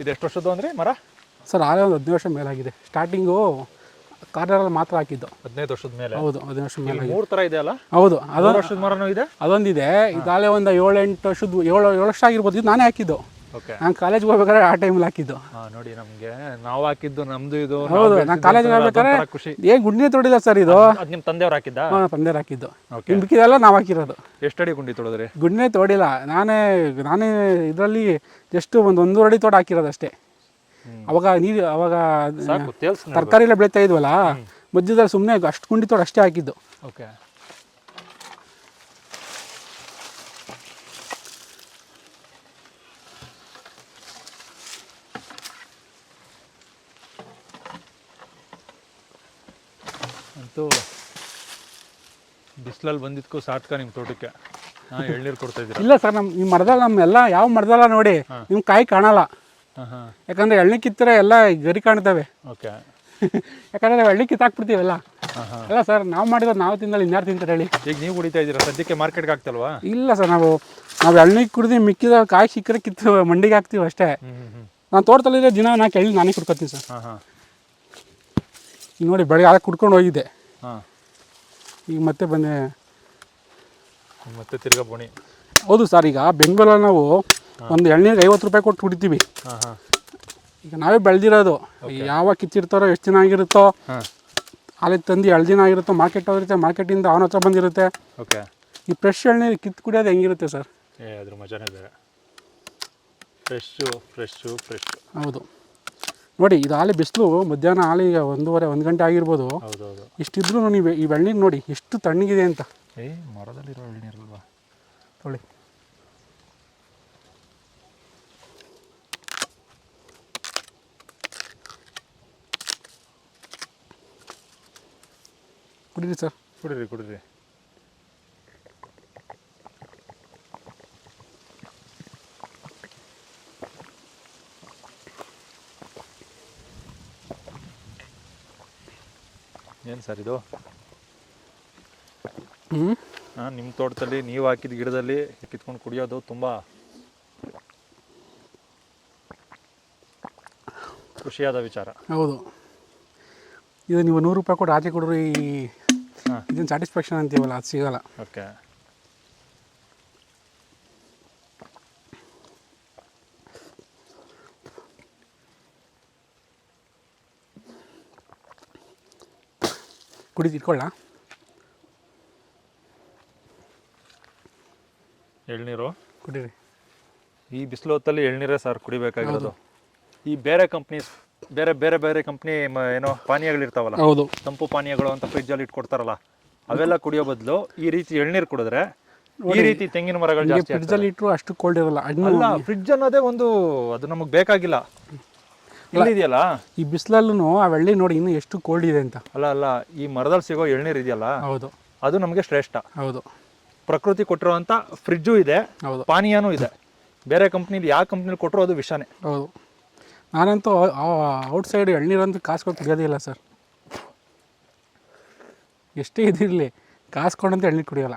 ಇದು ಎಷ್ಟು ವರ್ಷದ್ದು ಅಂದರೆ ಮರ? ಸರ್ ಆಗಲೇ ಒಂದು ಹದಿನೈದು ವರ್ಷ ಮೇಲಾಗಿದೆ. ಸ್ಟಾರ್ಟಿಂಗು ಕಾರ್ನರಲ್ಲಿ ಮಾತ್ರ ಹಾಕಿದ್ದು. ಹದಿನೈದು ವರ್ಷದ ಮೇಲೆ? ಹೌದು ಹದಿನೈದು ವರ್ಷ ಮೇಲೆ ಮೂರು ಥರ ಇದೆ ಅಲ್ಲ? ಹೌದು ಅದೊಂದು ವರ್ಷದ ಮರನೂ ಇದೆ? ಅದೊಂದಿದೆ. ಇದಾಗಲೇ ಒಂದು ಏಳೆಂಟು ವರ್ಷದ ಏಳು ಏಳು ವರ್ಷ ಆಗಿರ್ಬೋದು ಇದು ನಾನೇ ಹಾಕಿದ್ದು. ನಾನು ಕಾಲೇಜ್ ಹೋಗ್ಬೇಕಾದ್ರೆ ಆ ಟೈಮಲ್ಲಿ ಹಾಕಿದ್ದು. ನೋಡಿ ನಮ್ಗೆ ನಾವು ಹಾಕಿದ್ದು ನಮ್ದು ಇದು ಹೌದು ನಾನು ಕಾಲೇಜ್ಗೆ ಹೋಗ್ಬೇಕಾದ್ರೆ ಖುಷಿ. ಏನು ಗುಂಡಿ ತೊಡಿಲ್ಲ ಸರ್ ಇದು? ಅದ್ ನಿಮ್ ತಂದೆಯವ್ರು ಹಾಕಿದ್ದ? ಹಾ ತಂದೆರು ಹಾಕಿದ್ದು. ಓಕೆ ಇನ್ನು ಮಿಕ್ಕಿದೆಲ್ಲ ನಾವು ಹಾಕಿರೋದು. ಎಷ್ಟಡಿ ಗುಂಡಿ ತೊಳೆದ್ರಿ ಗುಂಡಿನೇ ತೊಡಿಲ್ಲ. ನಾನೇ ನಾನೇ ಇದರಲ್ಲಿ ಜಸ್ಟ್ ಒಂದು ಒಂದೂವರೆ ಅಡಿ ತೋಟ ಹಾಕಿರೋದು ಅಷ್ಟೇ. ಅವಾಗ ನೀರು ಅವಾಗ ತರಕಾರಿ ಎಲ್ಲ ಬೆಳೀತಾ ಇದ್ವಲ್ಲ ಮಧ್ಯದಲ್ಲಿ ಸುಮ್ಮನೆ ಅಷ್ಟು ಗುಂಡಿ ತೋಟ ಅಷ್ಟೇ ಹಾಕಿದ್ದು. ಓಕೆ ಅಂತೂ ಬಿಸಿಲಲ್ಲಿ ಬಂದಿದ್ಕೂ ಸಾರ್ಥಕ ನಿಮ್ಮ ತೋಟಕ್ಕೆ. ಹಾಂ ಎಳ್ನೀರು ಕೊಡ್ತಾ ಇದ್ದೀರಾ? ಇಲ್ಲ ಸರ್ ನಮ್ಮ ಈ ಮರದಲ್ಲಿ ನಮ್ಮೆಲ್ಲ ಯಾವ ಮರದಲ್ಲ ನೋಡಿ ನಿಮ್ಮ ಕಾಯಿ ಕಾಣಲ್ಲ. ಯಾಕಂದ್ರೆ ಎಳ್ಳಿ ಕಿತ್ತರೆ ಎಲ್ಲ ಗರಿ ಕಾಣ್ತವೆ. ಓಕೆ. ಯಾಕಂದ್ರೆ ನಾವು ಎಳ್ಳಿ ಕಿತ್ತಾಕ್ಬಿಡ್ತೀವಲ್ಲ ಅಲ್ಲ ಸರ್ ನಾವು ಮಾಡಿದ್ರೆ ನಾವು ತಿಂದಲ್ಲಿ ಇನ್ಯಾರು ತಿಂತಾರೆ ಹೇಳಿ. ಈಗ ನೀವು ಕುಡಿತಾ ಇದ್ದೀರಾ? ಸದ್ಯಕ್ಕೆ ಮಾರ್ಕೆಟ್ಗೆ ಆಗ್ತಲ್ವಾ? ಇಲ್ಲ ಸರ್ ನಾವು ನಾವು ಎಳ್ನಿ ಕುಡ್ದು ಮಿಕ್ಕಿದ ಕಾಯಿ ಸಿಕ್ಕರೆ ಕಿತ್ತು ಮಂಡಿಗೆ ಹಾಕ್ತೀವಿ ಅಷ್ಟೇ. ನಾನು ತೋಟದಲ್ಲಿರೋ ದಿನ ನಾಲ್ಕು ಎಳ್ಳಿ ನಾನೇ ಕುಡ್ಕೊತೀನಿ ಸರ್. ನೋಡಿ ಬೆಳಗ್ಗೆ ಆಗ ಕುಡ್ಕೊಂಡು ಹೋಗಿದ್ದೆ. ಹಾಂ. ಈಗ ಮತ್ತೆ ಬಂದೆ ಮತ್ತೆ ತಿರ್ಗಾ ಬೋಣಿ ಹೌದು ಸರ್ ಈಗ ಬೆಂಗಳೂರಲ್ಲಿ ನಾವು ಒಂದು ಎಳ್ನೀರಿಗೆ ಐವತ್ತು ರೂಪಾಯಿ ಕೊಟ್ಟು ಕುಡಿತೀವಿ. ಹಾಂ ಹಾಂ. ಈಗ ನಾವೇ ಬೆಳೆದಿರೋದು. ಯಾವ ಕಿತ್ತಿರ್ತಾರೋ ಎಷ್ಟು ದಿನ ಆಗಿರುತ್ತೋ ಅಲ್ಲಿ ತಂದು ಎರಡು ದಿನ ಆಗಿರುತ್ತೋ ಮಾರ್ಕೆಟ್ ಹೋಗಿರುತ್ತೆ ಮಾರ್ಕೆಟಿಂದ ಅವನ ಹತ್ರ ಬಂದಿರುತ್ತೆ. ಓಕೆ ಈ ಫ್ರೆಶ್ ಎಳ್ನೀರು ಕಿತ್ತು ಕುಡಿಯೋದು ಹೆಂಗಿರುತ್ತೆ ಸರ್? ಏ ಅದ್ರ ಮಜಾನೇ ಬೇರೆ. ಫ್ರೆಶ್ಶು ಫ್ರೆಶ್ಶು ಫ್ರೆಶ್ ಹೌದು. ನೋಡಿ ಇದು ಆಲೆ ಬಿಸಿಲು ಮಧ್ಯಾಹ್ನ ಹಾಲಿ ಈಗ ಒಂದೂವರೆ ಒಂದು ಗಂಟೆ ಆಗಿರ್ಬೋದು. ಹೌದೌದು. ಇಷ್ಟಿದ್ರೂ ನೀವು ಈ ಬೆಳ್ನೀರು ನೋಡಿ ಎಷ್ಟು ತಣ್ಣಗಿದೆ ಅಂತ. ಏ ಮರದಲ್ಲಿರೋ ಎಳ್ನೀರಲ್ವಾ ತೊಳಿ. ಕುಡೀರಿ ಸರ್. ಕುಡೀರಿ ಕುಡೀರಿ. ಏನು ಸರ್ ಇದು? ಹ್ಞೂ ಹಾಂ ನಿಮ್ಮ ತೋಟದಲ್ಲಿ ನೀವು ಹಾಕಿದ ಗಿಡದಲ್ಲಿ ಕಿತ್ಕೊಂಡು ಕುಡಿಯೋದು ತುಂಬ ಖುಷಿಯಾದ ವಿಚಾರ. ಹೌದು. ಇದು ನೀವು ನೂರು ರೂಪಾಯಿ ಕೊಟ್ಟು ಆಚೆ ಕೊಡ್ರಿ ಇದನ್ನು ಸ್ಯಾಟಿಸ್ಫ್ಯಾಕ್ಷನ್ ಅಂತೀವಲ್ಲ ಅದು ಸಿಗೋಲ್ಲ. ಓಕೆ ಕುಡಿದು ಇಟ್ಕೊಳ್ಳ ಎಳ್ನೀರು? ಕುಡೀರಿ. ಈ ಬಿಸಿಲು ಹೊತ್ತಲ್ಲಿ ಎಳ್ನೀರೇ ಸರ್ ಕುಡಿಬೇಕಾಗಿರೋದು. ಈ ಬೇರೆ ಕಂಪ್ನೀಸ್ ಬೇರೆ ಬೇರೆ ಬೇರೆ ಕಂಪ್ನಿ ಏನೋ ಪಾನೀಯಗಳಿರ್ತಾವಲ್ಲ ಹೌದು. ತಂಪು ಪಾನೀಯಗಳು ಅಂತ ಫ್ರಿಜ್ಜಲ್ಲಿ ಇಟ್ಕೊಡ್ತಾರಲ್ಲ ಅವೆಲ್ಲ ಕುಡಿಯೋ ಬದಲು ಈ ರೀತಿ ಎಳ್ನೀರು ಕುಡಿದ್ರೆ ಈ ರೀತಿ ತೆಂಗಿನ ಮರಗಳು ಜಾಸ್ತಿ. ಫ್ರಿಡ್ಜಲ್ಲಿ ಇಟ್ಟರು ಅಷ್ಟು ಕೋಲ್ಡ್ ಇರಲ್ಲ ಅಲ್ಲ ಫ್ರಿಡ್ಜ್ ಅನ್ನೋದೇ ಒಂದು ಅದು ನಮಗೆ ಬೇಕಾಗಿಲ್ಲ. ಇಲ್ಲಿದೆಯಲ್ಲ ಈ ಬಿಸಿಲಲ್ಲೂ ಆ ಬೆಳ್ಳಿ ನೋಡಿ ಇನ್ನೂ ಎಷ್ಟು ಕೋಲ್ಡ್ ಇದೆ ಅಂತ. ಅಲ್ಲ ಅಲ್ಲ ಈ ಮರದಲ್ಲಿ ಸಿಗೋ ಎಳ್ನೀರು ಇದೆಯಲ್ಲ? ಹೌದು. ಅದು ನಮಗೆ ಶ್ರೇಷ್ಠ. ಹೌದು. ಪ್ರಕೃತಿ ಕೊಟ್ಟಿರುವಂತ ಫ್ರಿಜ್ಜು ಇದೆ ಹೌದು. ಪಾನೀಯನೂ ಇದೆ. ಬೇರೆ ಕಂಪ್ನಿಲಿ ಯಾವ ಕಂಪ್ನಿಲಿ ಕೊಟ್ಟರು ಅದು ವಿಷಾನೇ. ಹೌದು. ನಾನಂತೂ ಔಟ್ ಸೈಡ್ ಎಳ್ನೀರಂತೂ ಕಾಸು ಕೊಟ್ಟು ಕುಡಿಯೋದೇ ಇಲ್ಲ ಸರ್. ಎಷ್ಟೇ ಇದಿರಲಿ ಕಾಸು ಕೊಡಂತ ಎಳ್ನೀರು ಕುಡಿಯೋಲ್ಲ.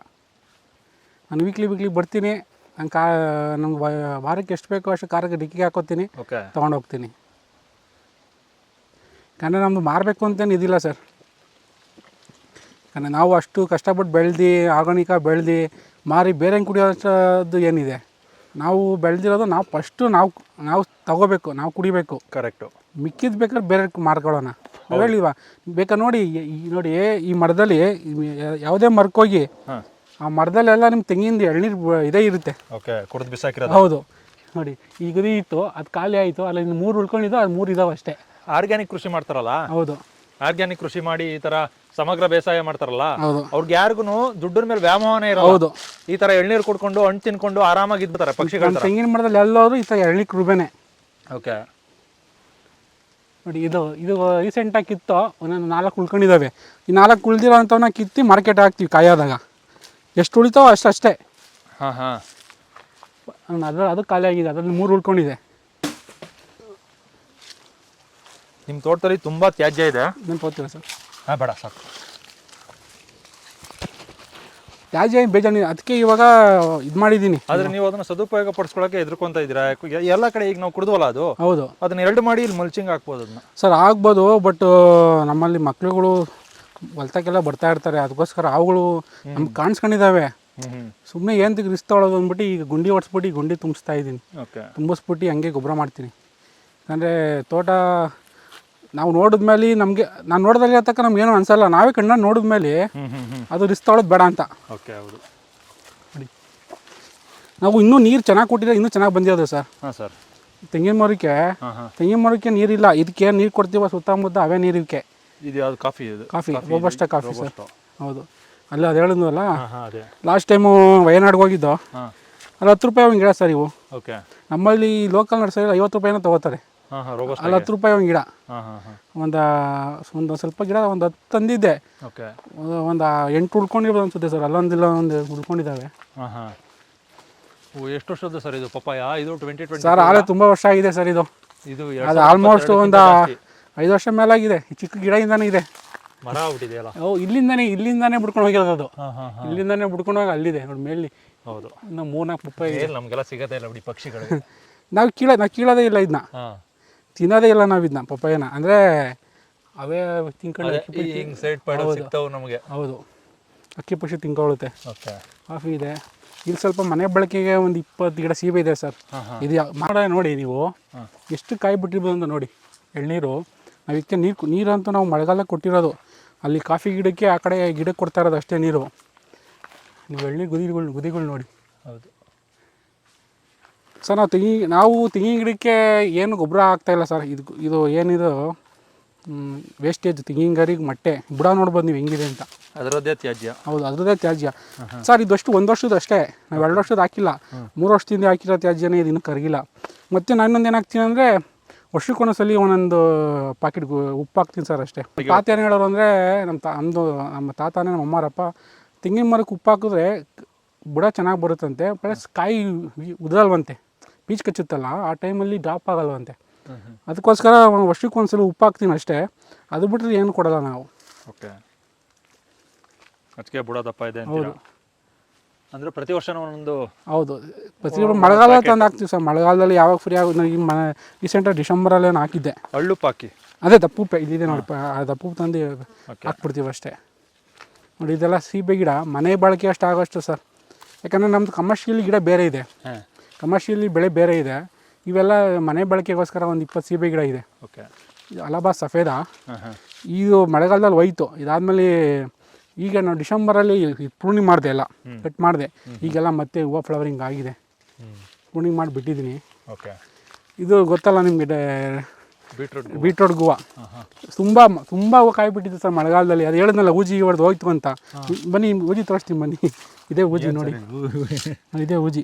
ನಾನು ವೀಕ್ಲಿ ವೀಕ್ಲಿ ಬರ್ತೀನಿ ನಂಗೆ ಕಾ ನಂಗೆ ವಾರಕ್ಕೆ ಎಷ್ಟು ಬೇಕೋ ಅಷ್ಟು ಕಾರಕ್ಕೆ ಡಿಕ್ಕಿಗೆ ಹಾಕೋತೀನಿ ಓಕೆ ತೊಗೊಂಡು ಹೋಗ್ತೀನಿ ಯಾಕಂದರೆ ನಮ್ಮದು ಮಾರಬೇಕು ಅಂತೇನು ಇದಿಲ್ಲ ಸರ್. ಯಾಕಂದರೆ ನಾವು ಅಷ್ಟು ಕಷ್ಟಪಟ್ಟು ಬೆಳೆದು ಆರ್ಗಾನಿಕ ಬೆಳೆದು ಮಾರಿ ಬೇರೆ ಕುಡಿಯೋದು ಏನಿದೆ. ನಾವು ಬೆಳೆದಿರೋದು ನಾವು ಫಸ್ಟು ನಾವು ನಾವು ತಗೋಬೇಕು ನಾವು ಕುಡಿಬೇಕು. ಕರೆಕ್ಟು ಮಿಕ್ಕಿದ್ದು ಬೇಕಾದ್ರೆ ಬೇರೆ ಮಾರ್ಕೊಳ್ಳೋಣ. ಹೇಳಿವಾ ಬೇಕಾ ನೋಡಿ ಈ- ನೋಡಿ ಈ ಮರದಲ್ಲಿ ಯಾವುದೇ ಮರಕ್ಕೋಗಿ ಆ ಮರದಲ್ಲೆಲ್ಲ ನಿಮ್ಮ ತೆಂಗಿನ ಎಳ್ನೀರು ಇದೇ ಇರುತ್ತೆ. ಓಕೆ ಕುಡಿದು ಬಿಸಾಕಿರೋದು. ಹೌದು. ನೋಡಿ ಈಗ ಇತ್ತು ಅದು ಖಾಲಿ ಆಯಿತು ಅಲ್ಲಿ ಮೂರು ಉಳ್ಕೊಂಡಿದ್ದು ಅದು ಮೂರು ಇದಾವೆ ಅಷ್ಟೇ. ಆರ್ಗ್ಯಾನಿಕ್ ಕೃಷಿ ಮಾಡ್ತಾರಲ್ಲ? ಹೌದು. ಆರ್ಗ್ಯಾನಿಕ್ ಕೃಷಿ ಮಾಡಿ ಈ ತರ ಸಮಗ್ರ ಬೇಸಾಯ ಮಾಡ್ತಾರಲ್ಲ? ಹೌದು. ಅವ್ರಿಗೆ ಯಾರಿಗೂ ದುಡ್ಡಿನ ಮೇಲೆ ವ್ಯಾಮೋಹನೇ ಇರಲ್ಲ. ಹೌದು. ಈ ತರ ಎಳ್ನೀರು ಕುಡ್ಕೊಂಡು ಹಣ್ಣು ತಿನ್ಕೊಂಡು ಆರಾಮಾಗಿ ಇದ್ಬಿಡ್ತಾರೆ ಪಕ್ಷಿಗಳ ನಮ್ಮ ತೆಂಗಿನ ಮರದಲ್ಲಿ ಎಲ್ಲೋದು ಈ ತರ ಎಳ್ಳಿ ಕೃಬೆನೆ ಓಕೆ. ನೋಡಿ ಇದು ಇದು ರೀಸೆಂಟಾಗಿ ಕಿತ್ತು ಒಂದೊಂದು ನಾಲ್ಕು ಉಳ್ಕೊಂಡಿದ್ದಾವೆ ಈ ನಾಲ್ಕು ಉಳ್ದಿರೋ ಅಂಥವನ್ನ ಕಿತ್ತಿ ಮಾರ್ಕೆಟ್ ಹಾಕ್ತೀವಿ ಕಾಯೋದಾಗ. ಎಷ್ಟು ಉಳಿತಾವೋ ಅಷ್ಟು ಅಷ್ಟೇ. ಹಾ ಹಾ. ಅದು ಅದು ಖಾಲಿ ಆಗಿದೆ. ಅದರಲ್ಲಿ ಮೂರು ಉಳ್ಕೊಂಡಿದೆ. ನಿಮ್ಮ ತೋಟದಲ್ಲಿ ತುಂಬಾ ತ್ಯಾಜ್ಯ ಇದೆ. ನೆನ್ಪು ಹೋಗ್ತೀರಾ ಸರ್. ಹಾಂ ಬೇಡ ಸಾಕು. ತ್ಯಾಜ್ಯ ಏನು ಬೇಜಾನಿ ಅದಕ್ಕೆ ಇವಾಗ ಇದು ಮಾಡಿದ್ದೀನಿ. ಆದ್ರೆ ನೀವು ಅದನ್ನ ಸದುಪಯೋಗ ಪಡಿಸ್ಕೊಳಕ್ಕೆ ಎದುರ್ಕೊಂತ ಇದ್ದೀರಾ? ಎಲ್ಲಾ ಕಡೆ ಈಗ ನಾವು ಕುಡಿದ್ವಲ್ಲ ಅದು? ಹೌದು. ಅದನ್ನ ಎರಡು ಮಾಡಿ ಇಲ್ಲಿ ಮಲ್ಚಿಂಗ್ ಹಾಕ್ಬೋದು ಅದನ್ನ. ಸರ್ ಆಗ್ಬೋದು ಬಟ್ ನಮ್ಮಲ್ಲಿ ಮಕ್ಳುಗಳು ಹೊಲ್ತಕ್ಕೆಲ್ಲ ಬರ್ತಾ ಇರ್ತಾರೆ. ಅದಕ್ಕೋಸ್ಕರ ಅವುಗಳು ನಮ್ಗೆ ಕಾಣಿಸ್ಕೊಂಡಿದ್ದಾವೆ ಸುಮ್ಮನೆ ಏನು ರಿಸ್ಕ್ ತೊಗೊಳೋದು ಅಂದ್ಬಿಟ್ಟು ಈಗ ಗುಂಡಿ ಹೊಡ್ಸ್ಬಿಟ್ಟು ಈ ಗುಂಡಿ ತುಂಬಿಸ್ತಾ ಇದ್ದೀನಿ ಓಕೆ. ತುಂಬಿಸ್ಬಿಟ್ಟು ಹಂಗೆ ಗೊಬ್ಬರ ಮಾಡ್ತೀನಿ. ಅಂದರೆ ತೋಟ ನಾವು ನೋಡಿದ ಮೇಲೆ ನಮಗೆ ನಾನು ನೋಡಿದಲ್ಲಿ ತಕ್ಕ ನಮ್ಗೇನು ಅನ್ಸಲ್ಲ. ನಾವೇ ಕಣ್ಣ ಹ್ಮ್ ಹ್ಮ್ ಅದು ರಿಸ್ಕ್ ತೊಗೊಳೋದು ಬೇಡ ಅಂತ. ಓಕೆ ಹೌದು. ನಾವು ಇನ್ನೂ ನೀರು ಚೆನ್ನಾಗಿ ಕೊಟ್ಟಿದ್ರೆ ಇನ್ನೂ ಚೆನ್ನಾಗಿ ಬಂದಿರೋದು ಸರ್. ಹಾ ಸರ್. ತೆಂಗಿನ ಮರಕ್ಕೆ ತೆಂಗಿನ ಮರಕ್ಕೆ ನೀರಿಲ್ಲ. ಇದಕ್ಕೆ ನೀರು ಕೊಡ್ತೀವ ಸುತ್ತಮುತ್ತ ಅವೇ ನೀರಿಕ್ಕೆ ಇದು ಯಾವ್ದು ಕಾಫಿ ಇದು? Coffee robusta coffee sir. ಹೌದು. ಅಲ್ಲ ಅದು ಹೇಳಿದ್ವಲ್ಲ ಲಾಸ್ಟ್ ಟೈಮು ವಯನಾಡ್ಗೆ ಹೋಗಿದ್ದು? ಅಲ್ಲಿ ಹತ್ತು ರೂಪಾಯಿ ಹಂಗೆ ಗಿಡ ಸರ್ ಇವು. ಓಕೆ. ನಮ್ಮಲ್ಲಿ ಲೋಕಲ್ ನರ್ಸರಿ ಐವತ್ತು ರೂಪಾಯಿನ ತೊಗೋತಾರೆ. ಅಲ್ಲಿ ಹತ್ತು ರೂಪಾಯಿ ಒಂದು ಗಿಡ. ಒಂದು ಒಂದು ಸ್ವಲ್ಪ ಗಿಡ ಒಂದು ಹತ್ತು ತಂದಿದ್ದೆ. ಓಕೆ. ಒಂದು ಎಂಟು ಉಳ್ಕೊಂಡಿರ್ಬೋದು ಅನ್ಸುತ್ತೆ ಸರ್. ಅಲ್ಲೊಂದಿಲ್ಲ ಒಂದು ಉಳ್ಕೊಂಡಿದ್ದಾವೆ. ಎಷ್ಟು ವರ್ಷದ್ದು ಸರ್ ಇದು ಪಪ್ಪಾಯ? ಇದು ಟ್ವೆಂಟಿ ಟ್ವೆಂಟಿ ಸರ್ ಆಲೆ ತುಂಬ ವರ್ಷ ಆಗಿದೆ ಸರ್ ಇದು. ಇದು ಅದು ಆಲ್ಮೋಸ್ಟ್ ಒಂದು ಐದು ವರ್ಷ ಮೇಲಾಗಿದೆ. ಚಿಕ್ಕ ಗಿಡದಿಂದಾನೇ ಇದೆ. ಮರ ಆಗ್ಬಿಟ್ಟಿದೆಯಲ್ಲ? ಓ ಇಲ್ಲಿಂದಾನೇ ಇಲ್ಲಿಂದಾನೇ ಬಿಡ್ಕೊಂಡು ಹೋಗಿರೋದು ಅದು. ಇಲ್ಲಿಂದಾನೇ ಬಿಡ್ಕೊಂಡು ಹೋಗಿ ಅಲ್ಲಿದೆ. ನೋಡಿ ಮೇಲಿ ಹೌದು. ಇನ್ನು ಮೂರ್ನಾಲ್ಕು ಪಪ್ಪಾಯಿ ನಮಗೆಲ್ಲ ಸಿಗದೇ ಇಲ್ಲ ಬಿಡಿ ಪಕ್ಷಿಗಳು ನಾವು ಕೀಳ ನಾವು ಕೀಳೋದೇ ಇಲ್ಲ ಇದನ್ನ ತಿನ್ನೋದೇ ಇಲ್ಲ ನಾವು ಇದನ್ನ ಪಪ್ಪಾಯನ. ಅಂದರೆ ಅವೇ ತಿನ್ಕೊಂಡು ಅದೇ ಈ ಹಿಂಗ್ ಸೈಡ್ ಪಾಡು ಸಿಗ್ತಾವು ನಮಗೆ. ಹೌದು. ಅಕ್ಕಿ ಪಕ್ಷಿ ತಿನ್ಕೊಳ್ಳುತ್ತೆ ಓಕೆ. ಕಾಫಿ ಇದೆ. ಇಲ್ಲಿ ಸ್ವಲ್ಪ ಮನೆ ಬಳಕೆಗೆ ಒಂದು ಇಪ್ಪತ್ತು ಗಿಡ ಸೀಬೆ ಇದೆ ಸರ್. ಇದು ಮಾಡ ನೋಡಿ ನೀವು. ಎಷ್ಟು ಕಾಯಿ ಬಿಟ್ಟಿರ್ಬೋದು ಅಂತ ನೋಡಿ. ಎಳ್ನೀರು. ನಾವು ಇದಕ್ಕೆ ನೀರು ನೀರಂತೂ ನಾವು ಮಳೆಗಾಲ ಕೊಟ್ಟಿರೋದು. ಅಲ್ಲಿ ಕಾಫಿ ಗಿಡಕ್ಕೆ ಆ ಕಡೆ ಗಿಡಕ್ಕೆ ಕೊಡ್ತಾ ಇರೋದು ಅಷ್ಟೇ ನೀರು. ನೀವು ಎಳ್ನೀರು ಗುದಿಗಳು ಗುದಿಗಳು ನೋಡಿ. ಹೌದು. ಸರ್ ನಾವು ತೆಂಗಿ ನಾವು ತೆಂಗಿನ ಗಿಡಕ್ಕೆ ಏನು ಗೊಬ್ಬರ ಆಗ್ತಾಯಿಲ್ಲ ಸರ್. ಇದು ಇದು ಏನಿದು? ವೇಸ್ಟೇಜ್ ತೆಂಗಿನ ಗರಿಗೆ ಮೊಟ್ಟೆ. ಬುಡ ನೋಡ್ಬೋದು ನೀವು ಹೆಂಗಿದೆ ಅಂತ. ಅದರದ್ದೇ ತ್ಯಾಜ್ಯ. ಹೌದು ಅದರದ್ದೇ ತ್ಯಾಜ್ಯ. ಸರ್ ಇದಷ್ಟು ಒಂದು ವರ್ಷದ ಅಷ್ಟೇ. ನಾವು ಎರಡು ವರ್ಷದ ಹಾಕಿಲ್ಲ. ಮೂರು ವರ್ಷದಿಂದ ಹಾಕಿರೋ ತ್ಯಾಜ್ಯನೇ ಇದು ಇನ್ನೂ ಕರಗಿಲ್ಲ. ಮತ್ತು ನಾನು ಇನ್ನೊಂದು ಏನಾಗ್ತೀನಿ ಅಂದರೆ ವರ್ಷಕ್ಕೊಂದ್ಸಲಿ ಒಂದೊಂದು ಪಾಕೆಟ್ ಉಪ್ಪು ಹಾಕ್ತೀನಿ ಸರ್ ಅಷ್ಟೇ. ತಾತ ಏನು ಹೇಳೋರು ಅಂದರೆ ನಮ್ಮ ತಾ ನಮ್ಮದು ನಮ್ಮ ತಾತನೇ ನಮ್ಮ ಅಮ್ಮಾರಪ್ಪ ತೆಂಗಿನ ಮರಕ್ಕೆ ಉಪ್ಪು ಹಾಕಿದ್ರೆ ಬುಡ ಚೆನ್ನಾಗಿ ಬರುತ್ತಂತೆ ಪ್ಲಸ್ ಕಾಯಿ ಉದುರಲ್ವಂತೆ. ಪೀಚ್ ಕಚ್ಚುತ್ತಲ್ಲ ಆ ಟೈಮಲ್ಲಿ ಡ್ರಾಪ್ ಆಗಲ್ವಂತೆ. ಅದಕ್ಕೋಸ್ಕರ ವರ್ಷಕ್ಕೆ ಒಂದ್ಸಲ ಉಪ್ಪು ಹಾಕ್ತೀನಿ ಅಷ್ಟೇ. ಅದು ಬಿಟ್ಟರೆ ಏನು ಕೊಡಲ್ಲ ನಾವು. ಓಕೆ. ಅಚ್ಕೆ ಬುಡ ದಪ್ಪ ಇದೆ ಹೌದು. ಅಂದ್ರೆ ಪ್ರತಿ ವರ್ಷ ಒಂದೊಂದು ಹೌದು. ಪ್ರತಿ ಮಳೆಗಾಲ ತಂದು ಹಾಕ್ತೀವಿ ಸರ್. ಮಳೆಗಾಲದಲ್ಲಿ ಯಾವಾಗ ಫ್ರೀ ಆಗುತ್ತೆ ಈ ಮನೆ ರೀಸೆಂಟಾಗಿ ಡಿಸೆಂಬರಲ್ಲಿ ನಾನು ಹಾಕಿದ್ದೆ. ಹಳ್ಳುಪ್ಪು ಹಾಕಿ ಅದೇ ದಪ್ಪು ಇದಿದೆ ನೋಡಿ ಪ- ಆ ದಪ್ಪು ತಂದು ಹಾಕ್ಬಿಡ್ತೀವಿ ಅಷ್ಟೇ. ನೋಡಿ ಇದೆಲ್ಲ ಸೀಬೆ ಗಿಡ. ಮನೆ ಬಳಕೆ ಅಷ್ಟು ಆಗೋಷ್ಟು ಸರ್. ಯಾಕಂದರೆ ನಮ್ದು ಕಮರ್ಷಿಯಲ್ ಗಿಡ ಬೇರೆ ಇದೆ. ಕಮರ್ಷಿಯಲಿ ಬೆಳೆ ಬೇರೆ ಇದೆ. ಇವೆಲ್ಲ ಮನೆ ಬಳಕೆಗೋಸ್ಕರ ಒಂದು ಇಪ್ಪತ್ತು ಸೀಬೆ ಗಿಡ ಇದೆ. ಓಕೆ. ಇದು ಅಲಬಾ ಸಫೇದ. ಇದು ಮಳೆಗಾಲದಲ್ಲಿ ಹೋಯ್ತು. ಇದಾದಮೇಲೆ ಈಗ ನಾವು ಡಿಸೆಂಬರಲ್ಲಿ ಪ್ರೂನಿಂಗ್ ಮಾಡಿದೆ ಎಲ್ಲ. ಕಟ್ ಮಾಡಿದೆ. ಈಗೆಲ್ಲ ಮತ್ತೆ ಹೂವು ಫ್ಲವರಿಂಗ್ ಆಗಿದೆ. ಪ್ರೂನಿಂಗ್ ಮಾಡಿ ಬಿಟ್ಟಿದ್ದೀನಿ ಓಕೆ. ಇದು ಗೊತ್ತಲ್ಲ ನಿಮಗೆ ಬೀಟ್ರೂಟ್ ಬೀಟ್ರೋಟ್ ಗೂವ ತುಂಬ ತುಂಬ ಹೂವು ಕಾಯಿ ಬಿಟ್ಟಿದೆ ಸರ್ ಮಳೆಗಾಲದಲ್ಲಿ. ಅದು ಹೇಳಿದ್ನಲ್ಲ ಊಜಿ ಹೊಡೆದು ಹೋಯ್ತು ಅಂತ. ಬನ್ನಿ ಊಜಿ ತೋರಿಸ್ತೀನಿ ಬನ್ನಿ. ಇದೇ ಊಜಿ ನೋಡಿ. ಇದೇ? ಊಜಿ.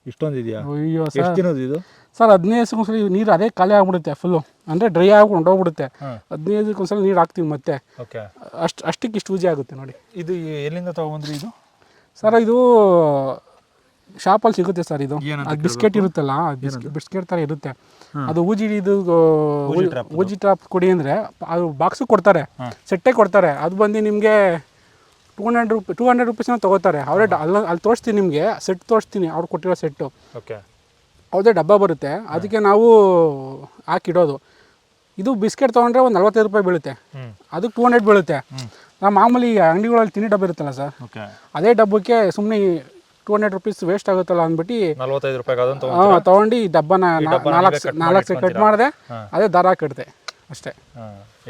ಹಾಂ ಹಾಂ ಇಷ್ಟೊಂದು ಇದೆಯಾ ಅಯ್ಯೋ ಎಷ್ಟು ಸರ್. ದಿನದ ಇದು? ಸರ್ ಹದಿನೈದು ದಿವಸಕ್ಕೊಂದ್ಸಲ ನೀರು ಅದೇ ಖಾಲಿ ಆಗ್ಬಿಡುತ್ತೆ ಫುಲ್ಲು ಅಂದರೆ ಡ್ರೈ ಆಗಿ ಹೊಂಟೋಗ್ಬಿಡುತ್ತೆ ಹದಿನೈದು ದಿವಸಕ್ಕೊಂದ್ಸಲ ನೀರು ಹಾಕ್ತೀವಿ ಮತ್ತೆ. ಓಕೆ ಅಷ್ಟು ಅಷ್ಟಕ್ಕೆ ಇಷ್ಟು ಊಜಿ ಆಗುತ್ತೆ ನೋಡಿ. ಇದು ಎಲ್ಲಿಂದ ತಗೊಂಡ್ರಿ ಇದು? ಸರ್ ಇದು ಶಾಪಲ್ಲಿ ಸಿಗುತ್ತೆ ಸರ್ ಇದು. ಏನಂತ ಅದು ಬಿಸ್ಕೆಟ್ ಇರುತ್ತಲ್ಲ ಬಿಸ್ಕೆಟ್ ಥರ ಇರುತ್ತೆ. ಅದು ಊಜಿ ಇದು ಊಜಿ ಟ್ರಾಪ್ ಕೊಡಿ ಅಂದರೆ ಅದು ಬಾಕ್ಸ್ ಕೊಡ್ತಾರೆ. ಸೆಟ್ಟೆ ಕೊಡ್ತಾರೆ. ಅದು ಬಂದು ನಿಮಗೆ two hundred rupee two hundred ರುಪೀಸ್ನ ತೊಗೋತಾರೆ. ಅವರೇ ಅಲ್ಲ ಅಲ್ಲಿ ತೋರಿಸ್ತೀನಿ ನಿಮಗೆ ಸೆಟ್ ತೋರಿಸ್ತೀನಿ ಅವ್ರು ಕೊಟ್ಟಿರೋ ಸೆಟ್ಟು ಓಕೆ ಅವ್ರದ್ದೇ ಡಬ್ಬ ಬರುತ್ತೆ. ಅದಕ್ಕೆ ನಾವು ಹಾಕಿಡೋದು. ಇದು ಬಿಸ್ಕೆಟ್ ತೊಗೊಂಡ್ರೆ ಒಂದು ನಲ್ವತ್ತೈದು ರೂಪಾಯಿ ಬೀಳುತ್ತೆ. ಅದಕ್ಕೆ ಟೂ ಹಂಡ್ರೆಡ್ ಬೀಳುತ್ತೆ. ನಾವು ಮಾಮೂಲಿ ಅಂಗಡಿಗಳಲ್ಲಿ ತಿನ್ನಿ ಡಬ್ಬ ಇರುತ್ತಲ್ಲ ಸರ್? ಅದೇ ಡಬ್ಬಕ್ಕೆ ಸುಮ್ಮನೆ ಟೂ ಹಂಡ್ರೆಡ್ ರುಪೀಸ್ ವೇಸ್ಟ್ ಆಗುತ್ತಲ್ಲ ಅಂದ್ಬಿಟ್ಟು ನಲ್ವತ್ತೈದು ರೂಪಾಯಿ ತೊಗೊಂಡು ಡಬ್ಬನ ನಾಲ್ಕು ನಾಲ್ಕು ಸೆಟ್ ಕಟ್ ಮಾಡಿದೆ ಅದೇ ದರ ಕಟ್ದೆ ಅಷ್ಟೇ.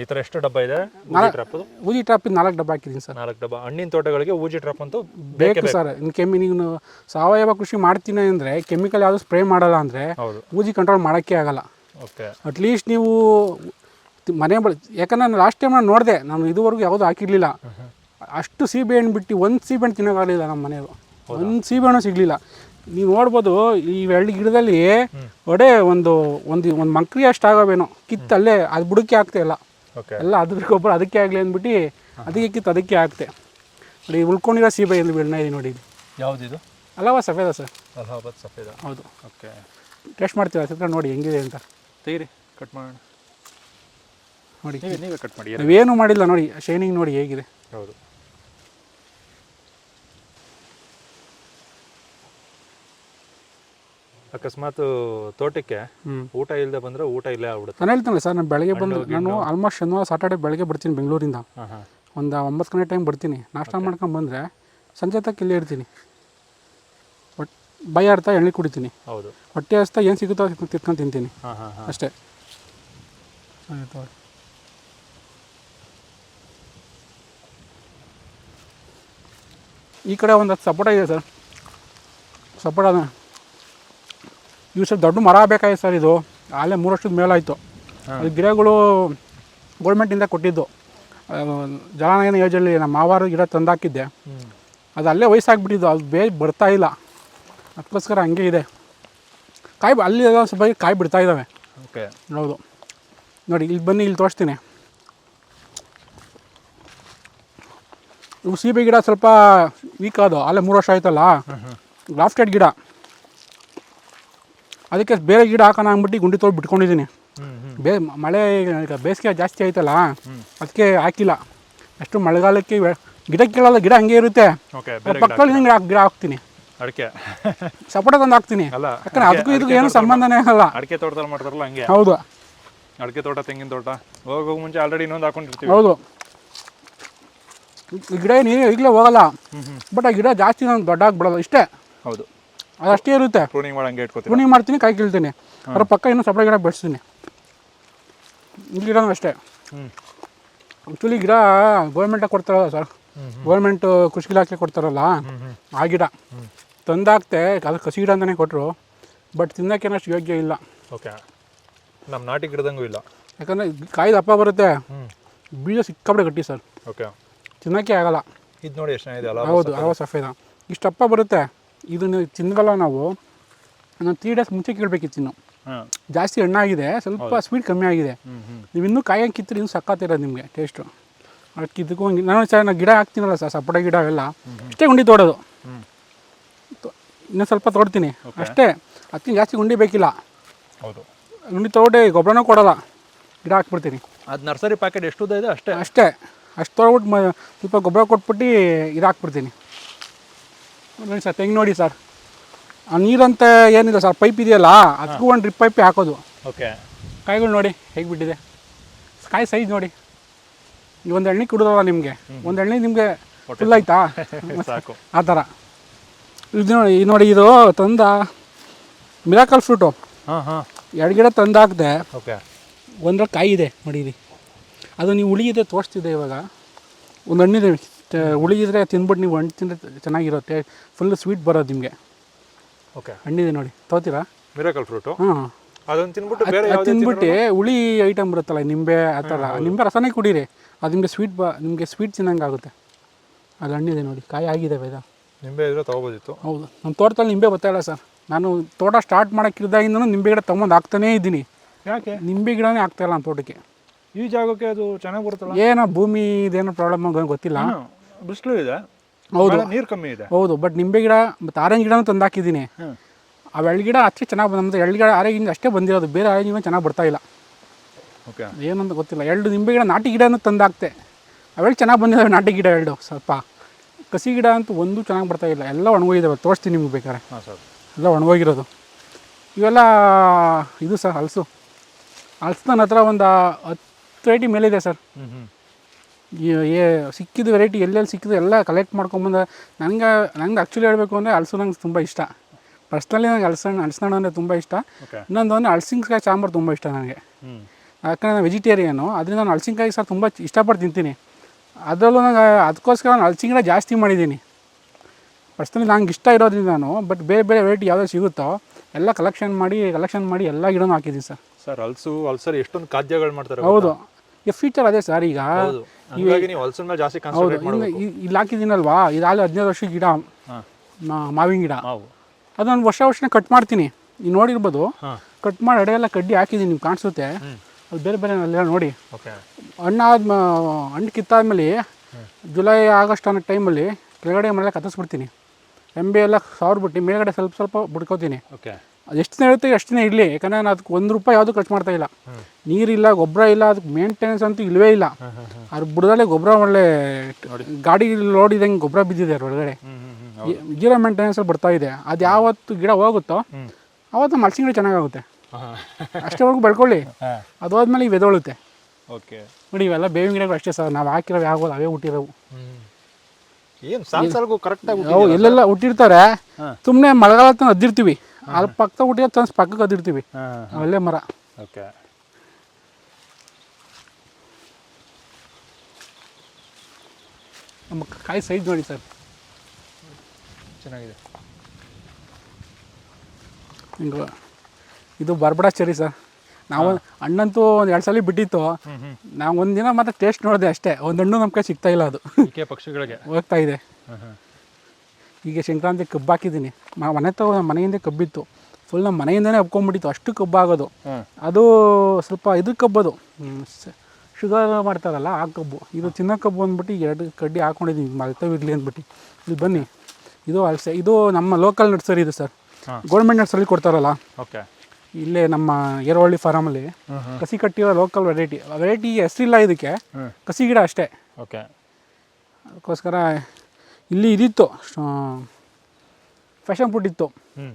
ಈ ಥರ ಎಷ್ಟು ಡಬ್ಬ ಇದೆ? ಊಜಿ ಟ್ರಾಪ್ ಊಜಿ ಟಾಪಿಂದ ನಾಲ್ಕು ಡಬ್ಬ ಹಾಕಿದ್ದೀನಿ ಸರ್. ನಾಲ್ಕು ಡಬ್ಬ. ಹಣ್ಣಿನ ತೋಟಗಳಿಗೆ ಊಜಿ ಟ್ರಾಪ್ ಅಂತೂ ಬೇಕು ಸರ್. ಇನ್ನು ಕೆಮ್ಮಿ ನೀವು ಸಾವಯವ ಕೃಷಿ ಮಾಡ್ತೀನಿ ಅಂದರೆ ಕೆಮಿಕಲ್ ಯಾವುದು ಸ್ಪ್ರೇ ಮಾಡಲ್ಲ ಅಂದರೆ ಊಜಿ ಕಂಟ್ರೋಲ್ ಮಾಡೋಕ್ಕೆ ಆಗಲ್ಲ. ಓಕೆ. ಅಟ್ಲೀಸ್ಟ್ ನೀವು ಮನೆ ಬಳಿ ಯಾಕಂದ್ರೆ ನಾನು ಲಾಸ್ಟ್ ಟೈಮ್ ನಾನು ನೋಡಿದೆ ನಾನು ಇದುವರೆಗೂ ಯಾವುದೂ ಹಾಕಿರಲಿಲ್ಲ. ಅಷ್ಟು ಸೀಬೆ ಹಣ್ಣು ಬಿಟ್ಟು ಒಂದು ಸೀಬೆ ಹಣ್ಣು ತಿನ್ನೋಕ್ಕಾಗಲಿಲ್ಲ ನಮ್ಮ ಮನೆಯವರು. ಒಂದು ಸೀಬೆ ಹಣ್ಣು ಸಿಗಲಿಲ್ಲ. ನೀವು ನೋಡ್ಬೋದು ಈ ಎರಡು ಗಿಡದಲ್ಲಿ ಒಡೆ ಒಂದು ಒಂದು ಒಂದು ಮಂಕ್ರಿ ಅಷ್ಟು ಆಗೋವೇನೋ ಕಿತ್ತಲ್ಲೇ ಅದು ಬುಡಕ್ಕೆ ಆಗ್ತಾ ಇಲ್ಲ. ಓಕೆ ಎಲ್ಲ ಅದ್ರ ಗೊಬ್ಬರ ಅದಕ್ಕೆ ಆಗಲಿ ಅಂದ್ಬಿಟ್ಟು ಅದಕ್ಕೆ ಕಿತ್ತು ಅದಕ್ಕೆ ಆಗ್ತೆ ನೋಡಿ ಉಳ್ಕೊಂಡಿರೋ ಸೀಬೆ ಇಲ್ಲಿ ಬೆಳ್ಳ ಇದೆ ನೋಡಿ ಇದು ಯಾವುದಿದು? ಅಲ್ಲವಾ ಸಫೇದ ಸರ್. ಅಲಹಾಬಾದ್ ಸಫೇದ. ಹೌದು. ಓಕೆ. ಟೇಸ್ಟ್ ಮಾಡ್ತೀರಾ? ಚಿತ್ರ ನೋಡಿ ಹೆಂಗಿದೆ ಅಂತ. ತೆಗಿರಿ ಕಟ್ ಮಾಡೋಣ. ನೋಡಿ. ನೀವೇ ನೀವೇ ಕಟ್ ಮಾಡಿ. ನೀವೇನು ಮಾಡಿಲ್ಲ ನೋಡಿ ಶೈನಿಂಗ್ ನೋಡಿ ಹೇಗಿದೆ. ಹೌದು. ಅಕಸ್ಮಾತ್ ತೋಟಕ್ಕೆ. ಊಟ ಇಲ್ಲದೆ ಬಂದ್ರೆ ಊಟ ಇಲ್ಲೇ ಆಗ್ಬಿಡುತ್ತೆ. ನಾನು ಹೇಳ್ತೀನಿ ಸರ್ ನಾನು ಬೆಳಗ್ಗೆ ಬಂದು ನಾನು ಆಲ್ಮೋಸ್ಟ್ ಶನಿವಾರ ಸಾಟರ್ಡೆ ಬೆಳಗ್ಗೆ ಬರ್ತೀನಿ ಬೆಂಗಳೂರಿಂದ. ಒಂದು ಒಂಬತ್ತು ಗಂಟೆ ಟೈಮ್ ಬರ್ತೀನಿ. ನಾಷ್ಟ ಮಾಡ್ಕೊಂಡು ಬಂದರೆ ಸಂಜೆ ತಕ್ಕ ಇಲ್ಲೇ ಇರ್ತೀನಿ. ಬಟ್ ಭಯ ಅರ್ಥ ಎಣ್ಣೆ ಕುಡಿತೀನಿ. ಹೌದು. ಹೊಟ್ಟೆ ಹಸ್ತಾ ಏನು ಸಿಗುತ್ತೋ ತಿರ್ಕೊಂಡು ತಿಂತೀನಿ. ಹಾಂ ಹಾಂ ಹಾಂ. ಅಷ್ಟೇ. ಈ ಕಡೆ ಒಂದು ಹತ್ತು ಸಪೋಟ ಇದೆ ಸರ್. ಸಪೋಟ ಇವು ಸ್ವಲ್ಪ ದೊಡ್ಡ ಮರ ಬೇಕಾಗಿತ್ತು ಸರ್ ಇದು. ಅಲ್ಲೇ ಮೂರು ವರ್ಷದ ಮೇಲಾಯಿತು. ಅದು ಗಿಡಗಳು ಗೌರ್ಮೆಂಟಿಂದ ಕೊಟ್ಟಿದ್ದು. ಜಲಾನಯನ ಯೋಜನೆಯಲ್ಲಿ ನಮ್ಮ ಮಾವಾರ ಗಿಡ ತಂದಾಕಿದ್ದೆ. ಅದು ಅಲ್ಲೇ ವಯಸ್ಸಾಗಿಬಿಟ್ಟಿದ್ದು. ಅದು ಬೇ ಬರ್ತಾ ಇಲ್ಲ. ಅದಕ್ಕೋಸ್ಕರ ಹಂಗೆ ಇದೆ. ಕಾಯಿ ಅಲ್ಲಿ ಸ್ವಲ್ಪ ಕಾಯಿ ಬಿಡ್ತಾ ಇದ್ದಾವೆ. ಓಕೆ. ಹೌದು. ನೋಡಿ ಇಲ್ಲಿ ಬನ್ನಿ ಇಲ್ಲಿ ತೋರಿಸ್ತೀನಿ. ಇವು ಸೀಬೆ ಗಿಡ ಸ್ವಲ್ಪ ವೀಕ್ ಅದು ಅಲ್ಲೇ ಮೂರು ವರ್ಷ ಆಯ್ತಲ್ಲ? ಗ್ರಾಫ್ಟೆಡ್ ಗಿಡ. ಅದಕ್ಕೆ ಬೇರೆ ಗಿಡ ಹಾಕೋಣ ಅಂದ್ಬಿಟ್ಟು ಗುಂಡಿ ತೋಳು ಬಿಟ್ಕೊಂಡಿದ್ದೀನಿ. ಬೇ ಮಳೆ ಈಗ ಬೇಸಿಗೆ ಜಾಸ್ತಿ ಆಯ್ತಲ್ಲ ಅದಕ್ಕೆ ಹಾಕಿಲ್ಲ. ಅಷ್ಟು ಮಳೆಗಾಲಕ್ಕೆ ಗಿಡ ಕೇಳಲ್ಲ ಗಿಡ ಹಂಗೆ ಇರುತ್ತೆ. ಪಕ್ಕದಲ್ಲಿ ಹಿಂಗೆ ಗಿಡ ಹಾಕ್ತೀನಿ. ಅಡಿಕೆ. ಸಪೋಟ ತಂದು ಹಾಕ್ತೀನಿ. ಅಲ್ಲ ಯಾಕಂದ್ರೆ ಅದಕ್ಕೂ ಇದಕ್ಕೂ ಏನು ಸಂಬಂಧನೇ ಆಗಲ್ಲ. ಅಡಿಕೆ ತೋಟದಲ್ಲಿ ಮಾಡ್ತಾರಲ್ಲ ಹಂಗೆ? ಹೌದು. ಅಡಿಕೆ ತೋಟ ತೆಂಗಿನ ತೋಟ. ಹೋಗೋ ಮುಂಚೆ ಆಲ್ರೆಡಿ ಇನ್ನೊಂದು ಹಾಕೊಂಡಿರ್ತೀವಿ. ಹೌದು. ಈ ಗಿಡ ಏನು ಈಗಲೇ ಹೋಗಲ್ಲ. ಬಟ್ ಆ ಗಿಡ ಜಾಸ್ತಿ ನಾನು ದೊಡ್ಡ ಬಿಡಲ್ಲ ಇಷ್ಟೇ. ಹೌದು. ಅದಷ್ಟೇ ಇರುತ್ತೆ. ಪ್ರೂನಿಂಗ್ ಮಾಡಂಗೆ ಹಂಗೆ ಪ್ರೂನಿಂಗ್ ಮಾಡ್ತೀನಿ ಕಾಯಿ ಕೀಳ್ತೀನಿ. ಅದ್ರ ಪಕ್ಕ ಇನ್ನೂ ಸಪ್ಲೈ ಗಿಡ ಬೆಳೆಸ್ತೀನಿ. ಇಲ್ಲಿ ಗಿಡನೂ ಅಷ್ಟೇ ಆ್ಯಕ್ಚುಲಿ ಗಿಡ ಗೌರ್ಮೆಂಟಾಗಿ ಕೊಡ್ತಾರಲ್ಲ ಸರ್ ಗೌರ್ಮೆಂಟ್ ಕೃಷಿ ಇಲಾಖೆ ಕೊಡ್ತಾರಲ್ಲ ಆ ಗಿಡ. ತಂದಾಕ್ತೆ ಅದು ಕಸಿ ಗಿಡ ಅಂತಲೇ ಕೊಟ್ಟರು ಬಟ್ ತಿನ್ನೋಕ್ಕೇನಷ್ಟು ಯೋಗ್ಯ ಇಲ್ಲ. ಓಕೆ ನಮ್ಮ ನಾಟಿ ಗಿಡದಂಗೂ ಇಲ್ಲ. ಯಾಕಂದರೆ ಕಾಯಿ ಅಪ್ಪ ಬರುತ್ತೆ. ಬೀಜ ಸಿಕ್ಕಾಪಟ್ಟೆ ಗಟ್ಟಿ ಸರ್ ಓಕೆ ತಿನ್ನೋಕ್ಕೆ ಆಗಲ್ಲ. ಇದು ನೋಡಿ ಎಷ್ಟು ಚೆನ್ನಾಗಿದೆ ಹೌದು ಅವ ಸಫೇದ. ಇಷ್ಟಪ್ಪ ಬರುತ್ತೆ. ಇದನ್ನು ತಿನ್ನಲ್ಲ ನಾವು ನಾನು ತ್ರೀ ಡೇಸ್ ಮುಂಚೆ ಕೇಳಬೇಕಿತ್ತು ಇನ್ನು. ಜಾಸ್ತಿ ಹಣ್ಣಾಗಿದೆ ಸ್ವಲ್ಪ ಸ್ವೀಟ್ ಕಮ್ಮಿ ಆಗಿದೆ. ನೀವು ಇನ್ನೂ ಕಾಯಿ ಕಿತ್ತರೆ ಇನ್ನೂ ಸಕ್ಕತ್ತಿರೋದು ನಿಮಗೆ ಟೇಸ್ಟು ಅದಕ್ಕೆ ಇದಕ್ಕೂ ಹಂಗೆ ನಾನು ಸರ್ ನಾನು ಗಿಡ ಹಾಕ್ತೀನಲ್ಲ ಸರ್ ಸಪೋಟ ಗಿಡ ಅವೆಲ್ಲ. ಅಷ್ಟೇ ಗುಂಡಿ ತೋಡೋದು. ಇನ್ನೂ ಸ್ವಲ್ಪ ತೋಡ್ತೀನಿ. ಅಷ್ಟೇ ಅದಕ್ಕಿಂತ ಜಾಸ್ತಿ ಗುಂಡಿ ಬೇಕಿಲ್ಲ. ಹೌದು. ಗುಂಡಿ ತೋಡೆ ಗೊಬ್ಬರನೂ ಕೊಡೋಲ್ಲ. ಗಿಡ ಹಾಕ್ಬಿಡ್ತೀನಿ. ಅದು ನರ್ಸರಿ ಪ್ಯಾಕೆಟ್ ಎಷ್ಟು ಇದೆ ಅಷ್ಟೇ? ಅಷ್ಟೇ ಅಷ್ಟು ತೊಗೊಬಿಟ್ಟು ಮ ಸ್ವಲ್ಪ ಗೊಬ್ಬರ ಕೊಟ್ಬಿಟ್ಟು ಇದು ಹಾಕ್ಬಿಡ್ತೀನಿ. ನೋಡಿ ಸರ್ ತೆಂಗ್ ನೋಡಿ ಸರ್. ಆ ನೀರಂತ ಏನಿಲ್ಲ ಸರ್ ಪೈಪ್ ಇದೆಯಲ್ಲ ಅದಕ್ಕೂ ಒಂದು ಡ್ರಿಪ್ ಪೈಪೇ ಹಾಕೋದು. ಓಕೆ. ಕಾಯಿಗಳು ನೋಡಿ ಹೇಗೆ ಬಿಟ್ಟಿದೆ ಕಾಯಿ ಸೈಜ್ ನೋಡಿ. ಈ ಒಂದು ಎಣ್ಣೆ ಕುಡಿದಲ್ಲ ನಿಮಗೆ. ಒಂದು ಎಣ್ಣೆ ನಿಮಗೆ ಫುಲ್ ಆಯ್ತಾ? ಸಾಕು. ಆ ಥರ. ಇದು ನೋಡಿ ಇದು ನೋಡಿ ಇದು ತಂದ ಮಿರಾಕಲ್ ಫ್ರೂಟು ಹಾಂ ಹಾಂ. ಎರಡು ಗಿಡ ತಂದು ಹಾಕಿದೆ ಓಕೆ. ಒಂದರ ಕಾಯಿ ಇದೆ ನೋಡಿರಿ ಅದು ನೀವು ಉಳಿಯಿದೆ ತೋರಿಸ್ತಿದೆ ಇವಾಗ. ಒಂದು ಹಣ್ಣಿದೆ ಇದ್ರೆ ತಿಂದ್ಬಿಟ್ಟು ನೀವು ಹಣ್ಣು ತಿಂದರೆ ಚೆನ್ನಾಗಿರುತ್ತೆ. ಫುಲ್ ಸ್ವೀಟ್ ಬರೋದು ನಿಮಗೆ. ಓಕೆ ಹಣ್ಣಿದೆ ನೋಡಿ. ತಗೋತೀರಾ? ಮಿರಾಕಲ್ ಫ್ರೂಟು ಹಾಂ. ಅದನ್ನು ತಿನ್ಬಿಟ್ಟು ಬೇರೆ ತಿಂದ್ಬಿಟ್ಟು ಹುಳಿ ಐಟಮ್ ಬರುತ್ತಲ್ಲ ನಿಂಬೆ ಆ ಥರ. ನಿಂಬೆ ರಸನೇ ಕುಡೀರಿ. ಅದು ನಿಮಗೆ ಸ್ವೀಟ್ ಬ ನಿಮಗೆ ಸ್ವೀಟ್ ತಿನ್ನಂಗೆ ಆಗುತ್ತೆ. ಅದು ಹಣ್ಣಿದೆ ನೋಡಿ. ಕಾಯಿ ಆಗಿದೆ ಬೇಗ. ನಿಂಬೆ ಇದ್ರೆ ತೊಗೋಬೋದಿತ್ತು. ಹೌದು. ನಮ್ಮ ತೋಟದಲ್ಲಿ ನಿಂಬೆ ಬರ್ತಾ ಇಲ್ಲ ಸರ್. ನಾನು ತೋಟ ಸ್ಟಾರ್ಟ್ ಮಾಡೋಕ್ಕಿದ್ದಾಗಿಂದನೂ ನಿಂಬೆ ಗಿಡ ತೊಗೊಂಡು ಹಾಕ್ತಾನೇ ಇದ್ದೀನಿ. ಯಾಕೆ? ನಿಂಬೆ ಗಿಡನೇ ಆಗ್ತಾಯಿಲ್ಲ ನಮ್ಮ ತೋಟಕ್ಕೆ. ಈ ಜಾಗಕ್ಕೆ ಅದು ಚೆನ್ನಾಗಿ ಬರುತ್ತಲ್ಲ? ಏನೋ ಭೂಮಿ ಇದೇನೋ ಪ್ರಾಬ್ಲಮ್ ಗೊತ್ತಿಲ್ಲ. ಬಿಸಿಲು ಇದೆ. ಹೌದು. ನೀರು ಕಮ್ಮಿ ಇದೆ. ಹೌದು ಬಟ್ ನಿಂಬೆ ಗಿಡ ಮತ್ತು ಆರೆಂಜ್ ಗಿಡನೂ ತಂದು ಹಾಕಿದ್ದೀನಿ ಆ ಎಳ್ಳು ಗಿಡ ಅಷ್ಟೇ ಚೆನ್ನಾಗಿ ಬಂದ ಎಳ್ಳು ಗಿಡ ಆರೆಂಜ್ ಅಷ್ಟೇ ಬಂದಿರೋದು ಬೇರೆ ಆರೆಂಜ್ ಗಿಡ ಚೆನ್ನಾಗಿ ಬರ್ತಾ ಇಲ್ಲ. ಓಕೆ. ಏನಂತ ಗೊತ್ತಿಲ್ಲ ಎಳ್ಳು ನಿಂಬೆ ಗಿಡ ನಾಟಿ ಗಿಡನೂ ತಂದು ಹಾಕ್ತೆ ಅವೆಲ್ಲ ಚೆನ್ನಾಗಿ ಬಂದಿದ್ದಾವೆ ನಾಟಿ ಗಿಡ ಎರಡು ಸ್ವಲ್ಪ. ಕಸಿ ಗಿಡ ಅಂತೂ ಒಂದು ಚೆನ್ನಾಗಿ ಬರ್ತಾ ಇಲ್ಲ ಎಲ್ಲ ಒಣಗೋಗಿದ್ದಾವೆ ತೋರಿಸ್ತೀನಿ ನಿಮ್ಗೆ ಬೇಕಾದ್ರೆ. ಎಲ್ಲ ಒಣಗೋಗಿರೋದು. ಇವೆಲ್ಲ ಇದು ಸರ್ ಹಲಸು. ಹಲಸು ನನ್ನ ಹತ್ರ ಒಂದು ಹತ್ತು ರೇಟಿ ಮೇಲಿದೆ ಸರ್. ಏ ಸಿಕ್ಕಿದ ವೆರೈಟಿ ಎಲ್ಲೆಲ್ಲಿ ಸಿಕ್ಕಿದ್ದು ಎಲ್ಲ ಕಲೆಕ್ಟ್ ಮಾಡ್ಕೊಂಬಂದು ನನಗೆ ನಂಗೆ ಆ್ಯಕ್ಚುಲಿ ಹೇಳಬೇಕು ಅಂದರೆ ಹಲಸು ನಂಗೆ ತುಂಬ ಇಷ್ಟ. ಪರ್ಸ್ನಲಿ ನಂಗೆ ಅಲ್ಸಣ್ಣ ಹಲಸಣ್ಣು ಅಂದರೆ ತುಂಬ ಇಷ್ಟ. ಇನ್ನೊಂದು ಅಂದರೆ ಹಲಸಿನಕಾಯಿ ಸಾಂಬಾರು ತುಂಬ ಇಷ್ಟ ನನಗೆ ಯಾಕಂದರೆ ನಾನು ವೆಜಿಟೇರಿಯನು ಅದರಿಂದ ನಾನು ಹಲಸಿನಕಾಯಿ ಸರ್ ತುಂಬ ಇಷ್ಟಪಟ್ಟು ತಿಂತೀನಿ. ಅದರಲ್ಲೂ ನಂಗೆ ಅದಕ್ಕೋಸ್ಕರ ನಾನು ಹಲಸಿನ ಗಿಡ ಜಾಸ್ತಿ ಮಾಡಿದ್ದೀನಿ. ಪರ್ಸ್ನಲಿ ನಂಗೆ ಇಷ್ಟ ಇರೋದ್ರಿಂದ ನಾನು ಬಟ್ ಬೇರೆ ಬೇರೆ ವೆರೈಟಿ ಯಾವುದೋ ಸಿಗುತ್ತೋ ಎಲ್ಲ ಕಲೆಕ್ಷನ್ ಮಾಡಿ ಕಲೆಕ್ಷನ್ ಮಾಡಿ ಎಲ್ಲ ಗಿಡನೂ ಹಾಕಿದ್ದೀನಿ ಸರ್. ಸರ್ ಹಲ್ಸು ಅಲ್ಸರ್ ಎಷ್ಟೊಂದು ಖಾದ್ಯಗಳು ಮಾಡ್ತಾರೆ ಹೌದು. ಈ ಫ್ಯೂಚರ್ ಅದೇ ಸರ್ ಈಗ. ನೀವು ಹಲ್ಸಿನ ಮೇಲೆ ಜಾಸ್ತಿ ಹೌದು ಕಾನ್ಸಂಟ್ರೇಟ್ ಮಾಡಬೇಕು. ಇ- ಇಲ್ಲಿ ಹಾಕಿದ್ದೀನಲ್ವಾ? ಇದಾಗಲೇ ಹದಿನೈದು ವರ್ಷ ಗಿಡ. ಮಾವಿನ ಗಿಡ. ಅದೊಂದು ವರ್ಷ ವರ್ಷ ಕಟ್ ಮಾಡ್ತೀನಿ. ನೀವು ನೋಡಿರ್ಬೋದು. ಕಟ್ ಮಾಡಿ ಅಡೆ ಎಲ್ಲ ಕಡ್ಡಿ ಹಾಕಿದ್ದೀನಿ ನಿಮ್ಗೆ ಕಾಣಿಸುತ್ತೆ. ಅದು ಬೇರೆ ಬೇರೆ ಅಲ್ಲೆಲ್ಲ ನೋಡಿ. ಹಣ್ಣಾದ ಹಣ್ಣು ಕಿತ್ತಾದ್ಮೇಲೆ ಜುಲೈ ಆಗಸ್ಟ್ ಅನ್ನೋ ಟೈಮಲ್ಲಿ ಕೆಳಗಡೆ ಮನೆಲ್ಲ ಕತ್ತರಿಸ್ಬಿಡ್ತೀನಿ. ಎಂಬೆ ಎಲ್ಲ ಸಾವಿರ್ಬಿಟ್ಟು ಮೇಲ್ಗಡೆ ಸ್ವಲ್ಪ ಸ್ವಲ್ಪ ಬಿಡ್ಕೋತೀನಿ. ಎಷ್ಟು ದಿನ ಇರುತ್ತೆ ಎಷ್ಟು ದಿನ ಇರಲಿ. ಯಾಕಂದರೆ ನಾನು ಅದಕ್ಕೆ ಒಂದು ರೂಪಾಯಿ ಯಾವುದು ಖರ್ಚು ಮಾಡ್ತಾ ಇಲ್ಲ. ನೀರಿಲ್ಲ ಗೊಬ್ಬರ ಇಲ್ಲ ಅದಕ್ಕೆ ಮೇಂಟೆನೆನ್ಸ್ ಅಂತೂ ಇಲ್ಲವೇ ಇಲ್ಲ. ಅದ್ರ ಬುಡದಲ್ಲೇ ಗೊಬ್ಬರ ಒಳ್ಳೆ ಗಾಡಿ ಲೋಡ್ ಇದ್ದಂಗೆ ಗೊಬ್ಬರ ಬಿದ್ದಿದೆ ಅದ್ರ ಒಳಗಡೆ. ಜೀರೋ ಮೇಂಟೆನೆನ್ಸ್ ಬರ್ತಾ ಇದೆ. ಅದು ಯಾವತ್ತು ಗಿಡ ಹೋಗುತ್ತೋ ಅವತ್ತು ಮಲ್ಸಿಂಗ್ ಗಿಡ ಚೆನ್ನಾಗಾಗುತ್ತೆ. ಅಷ್ಟೇವರೆಗೂ ಬೆಳ್ಕೊಳ್ಳಿ. ಅದಾದ್ಮೇಲೆ ಈಗ ಎದೊಳುತ್ತೆ ಓಕೆ. ನೋಡಿ ಇವೆಲ್ಲ ಬೇವಿನ ಗಿಡಗಳು ಅಷ್ಟೇ ಸರ್. ನಾವು ಹಾಕಿರೋ ಯಾವಾಗ ಅವೇ ಹುಟ್ಟಿರೋವು. ಏನು ಕರೆಕ್ಟಾಗಿ ಎಲ್ಲೆಲ್ಲ ಹುಟ್ಟಿರ್ತಾರೆ. ಸುಮ್ಮನೆ ಮಳೆಗಾಲ ತಂದು ಅದ್ದಿರ್ತೀವಿ. ಅಲ್ಲಿ ಪಕ್ಕ ಹುಟ್ಟಿರೋ ಚಾನ್ಸ್ ಪಕ್ಕಕ್ಕೆ ಕದಿರ್ತೀವಿ ಹಾಂ ಒಳ್ಳೆ ಮರ. ಓಕೆ. ನಮ್ಮ ಕಾಯಿ ಸೈಜ್ ನೋಡಿ ಸರ್. ಚೆನ್ನಾಗಿದೆ. ಹಿಂಗೆ. ಇದು ಬರ್ಬಡ ಚೆರಿ ಸರ್. ನಾವು ಹಣ್ಣಂತೂ ಒಂದು ಎರಡು ಸಲ ಬಿಟ್ಟಿತ್ತು. ನಾವು ಒಂದಿನ ಮಾತ್ರ ಟೇಸ್ಟ್ ನೋಡಿದೆ ಅಷ್ಟೇ. ಒಂದು ಹಣ್ಣು ನಮ್ಮ ಕೈ ಸಿಗ್ತಾ ಇಲ್ಲ ಅದು. ಪಕ್ಷಿಗಳಿಗೆ. ಹೋಗ್ತಾ ಇದೆ. ಈಗ ಸಂಕ್ರಾಂತಿ ಕಬ್ಬು ಹಾಕಿದ್ದೀನಿ ಮನೆ ತಗೋ ನಮ್ಮ ಮನೆಯಿಂದ ಕಬ್ಬಿತ್ತು. ಫುಲ್ ನಮ್ಮ ಮನೆಯಿಂದನೇ ಹಬ್ಕೊಂಡ್ಬಿಟ್ಟಿತ್ತು ಅಷ್ಟು ಕಬ್ಬು ಆಗೋದು ಅದು ಸ್ವಲ್ಪ ಇದು ಕಬ್ಬದು. ಶುಗರ್ ಮಾಡ್ತಾರಲ್ಲ ಆ ಕಬ್ಬು. ಇದು ಚಿನ್ನ ಕಬ್ಬು ಅಂದ್ಬಿಟ್ಟು ಎರಡು ಕಡ್ಡಿ ಹಾಕೊಂಡಿದ್ದೀನಿ. ಮಲ್ತವಿರಲಿ ಅಂದ್ಬಿಟ್ಟು. ಇಲ್ಲಿ ಬನ್ನಿ. ಇದು ಅಲ್ಸೆ ಇದು ನಮ್ಮ ಲೋಕಲ್ ನರ್ಸರಿ ಇದು ಸರ್. ಗೋರ್ಮೆಂಟ್ ನರ್ಸರಿ ಕೊಡ್ತಾರಲ್ಲ. ಓಕೆ ಇಲ್ಲೇ ನಮ್ಮ ಏರವಳ್ಳಿ ಫಾರಮಲ್ಲಿ ಕಸಿ ಕಟ್ಟಿರೋ ಲೋಕಲ್ ವೆರೈಟಿ ವೆರೈಟಿ ಹೆಸರಿಲ್ಲ ಇದಕ್ಕೆ. ಕಸಿ ಗಿಡ ಅಷ್ಟೇ. ಓಕೆ ಅದಕ್ಕೋಸ್ಕರ ಇಲ್ಲಿ ಇದಿತ್ತು. ಫ್ಯಾಷನ್ ಫುಡ್ ಇತ್ತು.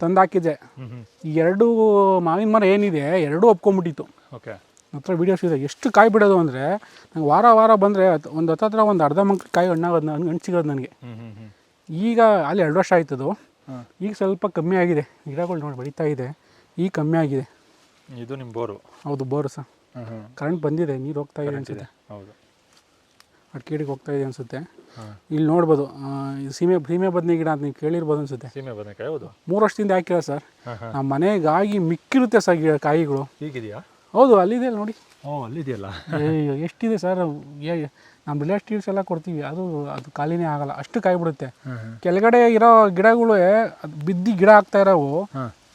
ತಂದು ಹಾಕಿದ್ದೆ ಈ ಎರಡು ಮಾವಿನ ಮರ ಏನಿದೆ ಎರಡೂ ಒಪ್ಕೊಂಡ್ಬಿಟ್ಟಿತ್ತು. ಓಕೆ. ಹತ್ರ ವೀಡಿಯೋಸ್ ಇದೆ ಎಷ್ಟು ಕಾಯಿ ಬಿಡೋದು ಅಂದರೆ ನಂಗೆ ವಾರ ವಾರ ಬಂದರೆ ಒಂದು ಹತ್ತತ್ರ ಒಂದು ಅರ್ಧ ಮಂಕ್ ಕಾಯಿ ಹಣ್ಣಾಗೋದು ನನಗೆ ಹಣ್ಣು ಸಿಗೋದು ನನಗೆ. ಈಗ ಅಲ್ಲಿ ಎರಡು ವರ್ಷ ಆಯ್ತದು ಈಗ ಸ್ವಲ್ಪ ಕಮ್ಮಿ ಆಗಿದೆ. ಗಿಡಗಳು ನೋಡಿ ಬೆಳೀತಾ ಇದೆ. ಈಗ ಕಮ್ಮಿ ಆಗಿದೆ. ಇದು ನಿಮ್ಮ ಬೋರು. ಹೌದು ಬೋರು ಹ್ಞೂ ಕರೆಂಟ್ ಬಂದಿದೆ ನೀರು ಹೋಗ್ತಾ ಇದೆ ಅನಿಸುತ್ತೆ. ಹೌದು. ಅಡಿಕೆಡಿಗೆ ಹೋಗ್ತಾ ಇದೆ ಅನಿಸುತ್ತೆ. ಇಲ್ಲಿ ನೋಡ್ಬೋದು ಸೀಮೆ ಸೀಮೆ ಬದನೆ ಗಿಡ ಅಂತ ನೀವು ಕೇಳಿರ್ಬೋದು ಅನಿಸುತ್ತೆ. ಸೀಮೆ ಬದನೆಕಾಯಿ ಹೌದು. ಮೂರು ವರ್ಷದಿಂದ ಹಾಕಿಲ್ಲ ಸರ್? ನಮ್ಮ ಮನೆಗಾಗಿ ಮಿಕ್ಕಿರುತ್ತೆ ಸರ್ ಗಿಡ ಕಾಯಿಗಳು. ಹೀಗಿದೆಯಾ? ಹೌದು ಅಲ್ಲಿದೆ ಅಲ್ಲಿ ನೋಡಿ. ಓ ಅಲ್ಲಿದೆಯಲ್ಲ. ಎಷ್ಟಿದೆ ಸರ್? ನಮ್ಮ ರಿಲೇಟಿವ್ಸ್ ಎಲ್ಲ ಕೊಡ್ತೀವಿ. ಅದು ಅದು ಖಾಲಿನೇ ಆಗಲ್ಲ. ಅಷ್ಟು ಕಾಯಿ ಬಿಡುತ್ತೆ ಕೆಳಗಡೆ ಇರೋ ಗಿಡಗಳು ಅದು ಬಿದ್ದಿ ಗಿಡ ಆಗ್ತಾ ಇರೋವು.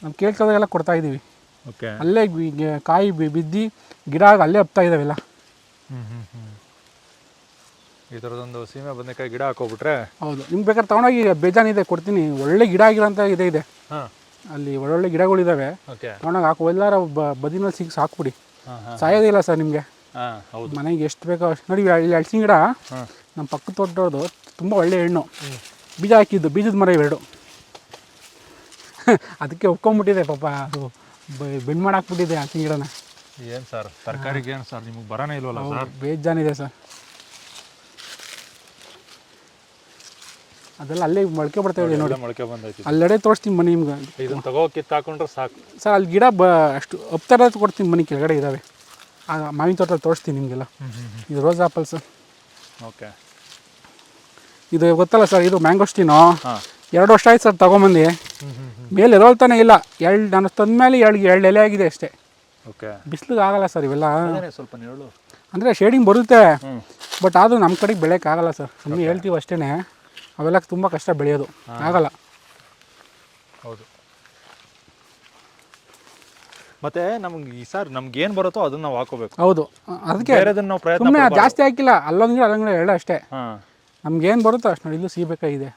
ನಾವು ಕೇಳ್ಕೋದಾಗೆಲ್ಲ ಕೊಡ್ತಾ ಇದ್ದೀವಿ. ಓಕೆ. ಅಲ್ಲೇ ಕಾಯಿ ಬಿದ್ದಿ ಗಿಡ ಅಲ್ಲೇ ಹಬ್ತಾ ಹ್ಞೂ ಈ ಥರದೊಂದು ಸೀಮೆ ಬದನೆಕಾಯಿ ಗಿಡ ಹಾಕೋಬಿಟ್ರೆ ಹೌದು. ನಿಮ್ಗೆ ಬೇಕಾದ್ರೆ ತೊಗೊಂಡೋಗಿ ಬೇಜಾನಿದೆ ಕೊಡ್ತೀನಿ. ಒಳ್ಳೆ ಗಿಡ ಆಗಿರೋಂಥ ಇದೆ ಇದೆ. ಹಾಂ. ಅಲ್ಲಿ ಒಳ್ಳೊಳ್ಳೆ ಗಿಡಗಳಿದ್ದಾವೆ ಓಕೆ. ತೊಗೊಂಡೋಗಿ ಹಾಕೋ ಎಲ್ಲಾರ ಬದಿನಲ್ಲಿ ಸಿಗ್ಸ್ ಹಾಕ್ಬಿಡಿ. ಸಾಯೋದಿಲ್ಲ ಸರ್ ನಿಮಗೆ. ಹಾಂ ಹೌದು. ಮನೆಗೆ ಎಷ್ಟು ಬೇಕೋ ಅಷ್ಟು. ನೋಡಿ ಇಲ್ಲಿ ಹಲಸಿನ ಗಿಡ ನಮ್ಮ ಪಕ್ಕದ ತೋಟದವ್ರದು ತುಂಬ ಒಳ್ಳೆ ಹಣ್ಣು. ಬೀಜ ಹಾಕಿದ್ದು ಬೀಜದ ಮರ ಇವೆರಡು. ಅದಕ್ಕೆ ಒಪ್ಕೊಂಬಿಟ್ಟಿದೆ ಪಾಪ ಅದು ಬೆಂಡ್ ಮಾಡಾಕ್ಬಿಟ್ಟಿದೆ ಹಲಸಿನ ಗಿಡನ. ಏನು ಸರ್ ತರಕಾರಿಗೆ ಏನು ಸರ್ ನಿಮಗೆ ಬರೋನೇ ಇಲ್ವಲ್ಲ ಸರ್? ಬೇಜಾನಿದೆ ಸರ್. ಅದೆಲ್ಲ ಅಲ್ಲೇ ಮೊಳಕೆ ಬರ್ತಾ ಇದೆ ನೋಡಿ. ಮೊಳಕೆ ಬಂದೈತಿ. ಅಲ್ಲೆಡೆ ತೋರಿಸ್ತೀನಿ ಮನೆ ನಿಮ್ಗೆ. ಇದನ್ನ ತಗೋ ಕಿತ್ತು ಹಾಕೊಂಡ್ರೆ ಸಾಕು. ಸರ್ ಅಲ್ಲಿ ಗಿಡ ಬ ಅಷ್ಟು ಅಪ್ತರ ಕೊಡ್ತೀನಿ ಮನೆ ಕೆಳಗಡೆ ಇದ್ದಾವೆ. ಆ ಮಾವಿನ ತೋಟದಲ್ಲಿ ತೋರಿಸ್ತೀನಿ ನಿಮಗೆಲ್ಲ. ಇದು ರೋಸ್ ಆಪಲ್ಸ್ ಓಕೆ. ಇದು ಗೊತ್ತಲ್ಲ ಸರ್ ಇದು ಮ್ಯಾಂಗೋಸ್ಟಿನೋ ಎರಡು ವರ್ಷ ಆಯ್ತು ಸರ್ ತೊಗೊಂಬಂದು. ಮೇಲೆ ಎರೋಳ್ತಾನೆ ಇಲ್ಲ. ಎರಡು ನಾನು ತಂದ್ಮೇಲೆ ಎರಡು ಎರಡು ಎಲೆ ಆಗಿದೆ ಅಷ್ಟೇ. ಓಕೆ. ಬಿಸ್ಲಿಗೆ ಆಗಲ್ಲ ಸರ್ ಇವೆಲ್ಲ. ಸ್ವಲ್ಪ ನೆರಳು ಅಂದರೆ ಶೇಡಿಂಗ್ ಬರುತ್ತೆ. ಬಟ್ ಆದರೂ ನಮ್ಮ ಕಡೆಗೆ ಬೆಳೆಯೋಕ್ಕಾಗಲ್ಲ ಸರ್. ಸುಮ್ಮನೆ ಹೇಳ್ತೀವಿ ಅಷ್ಟೇ ಅವೆಲ್ಲ ತುಂಬ ಕಷ್ಟ ಬೆಳೆಯೋದು. ಆಗಲ್ಲ. ಹೌದು. ಮತ್ತೆ ನಮ್ಗೆ ಈ ಸರ್ ನಮ್ಗೆ ಏನು ಬರುತ್ತೋ ಅದನ್ನ ನಾವು ಹಾಕೋಬೇಕು. ಹೌದು. ಅದಕ್ಕೆ ಬೇರೆದನ್ನ ನಾವು ಪ್ರಯತ್ನ ಸುಮ್ಮನೆ ಜಾಸ್ತಿ ಹಾಕಿಲ್ಲ ಅಲ್ಲೊಂದು ಗಿಡ ಅಲ್ಲೊಂದು ಗಿಡ ಎರಡು ಅಷ್ಟೇ. ಹಾಂ. ಏನು ಬರುತ್ತೋ ಅಷ್ಟು ನೋಡಿ ಇಲ್ಲೂ ಸಿಗಬೇಕಾಗಿದೆ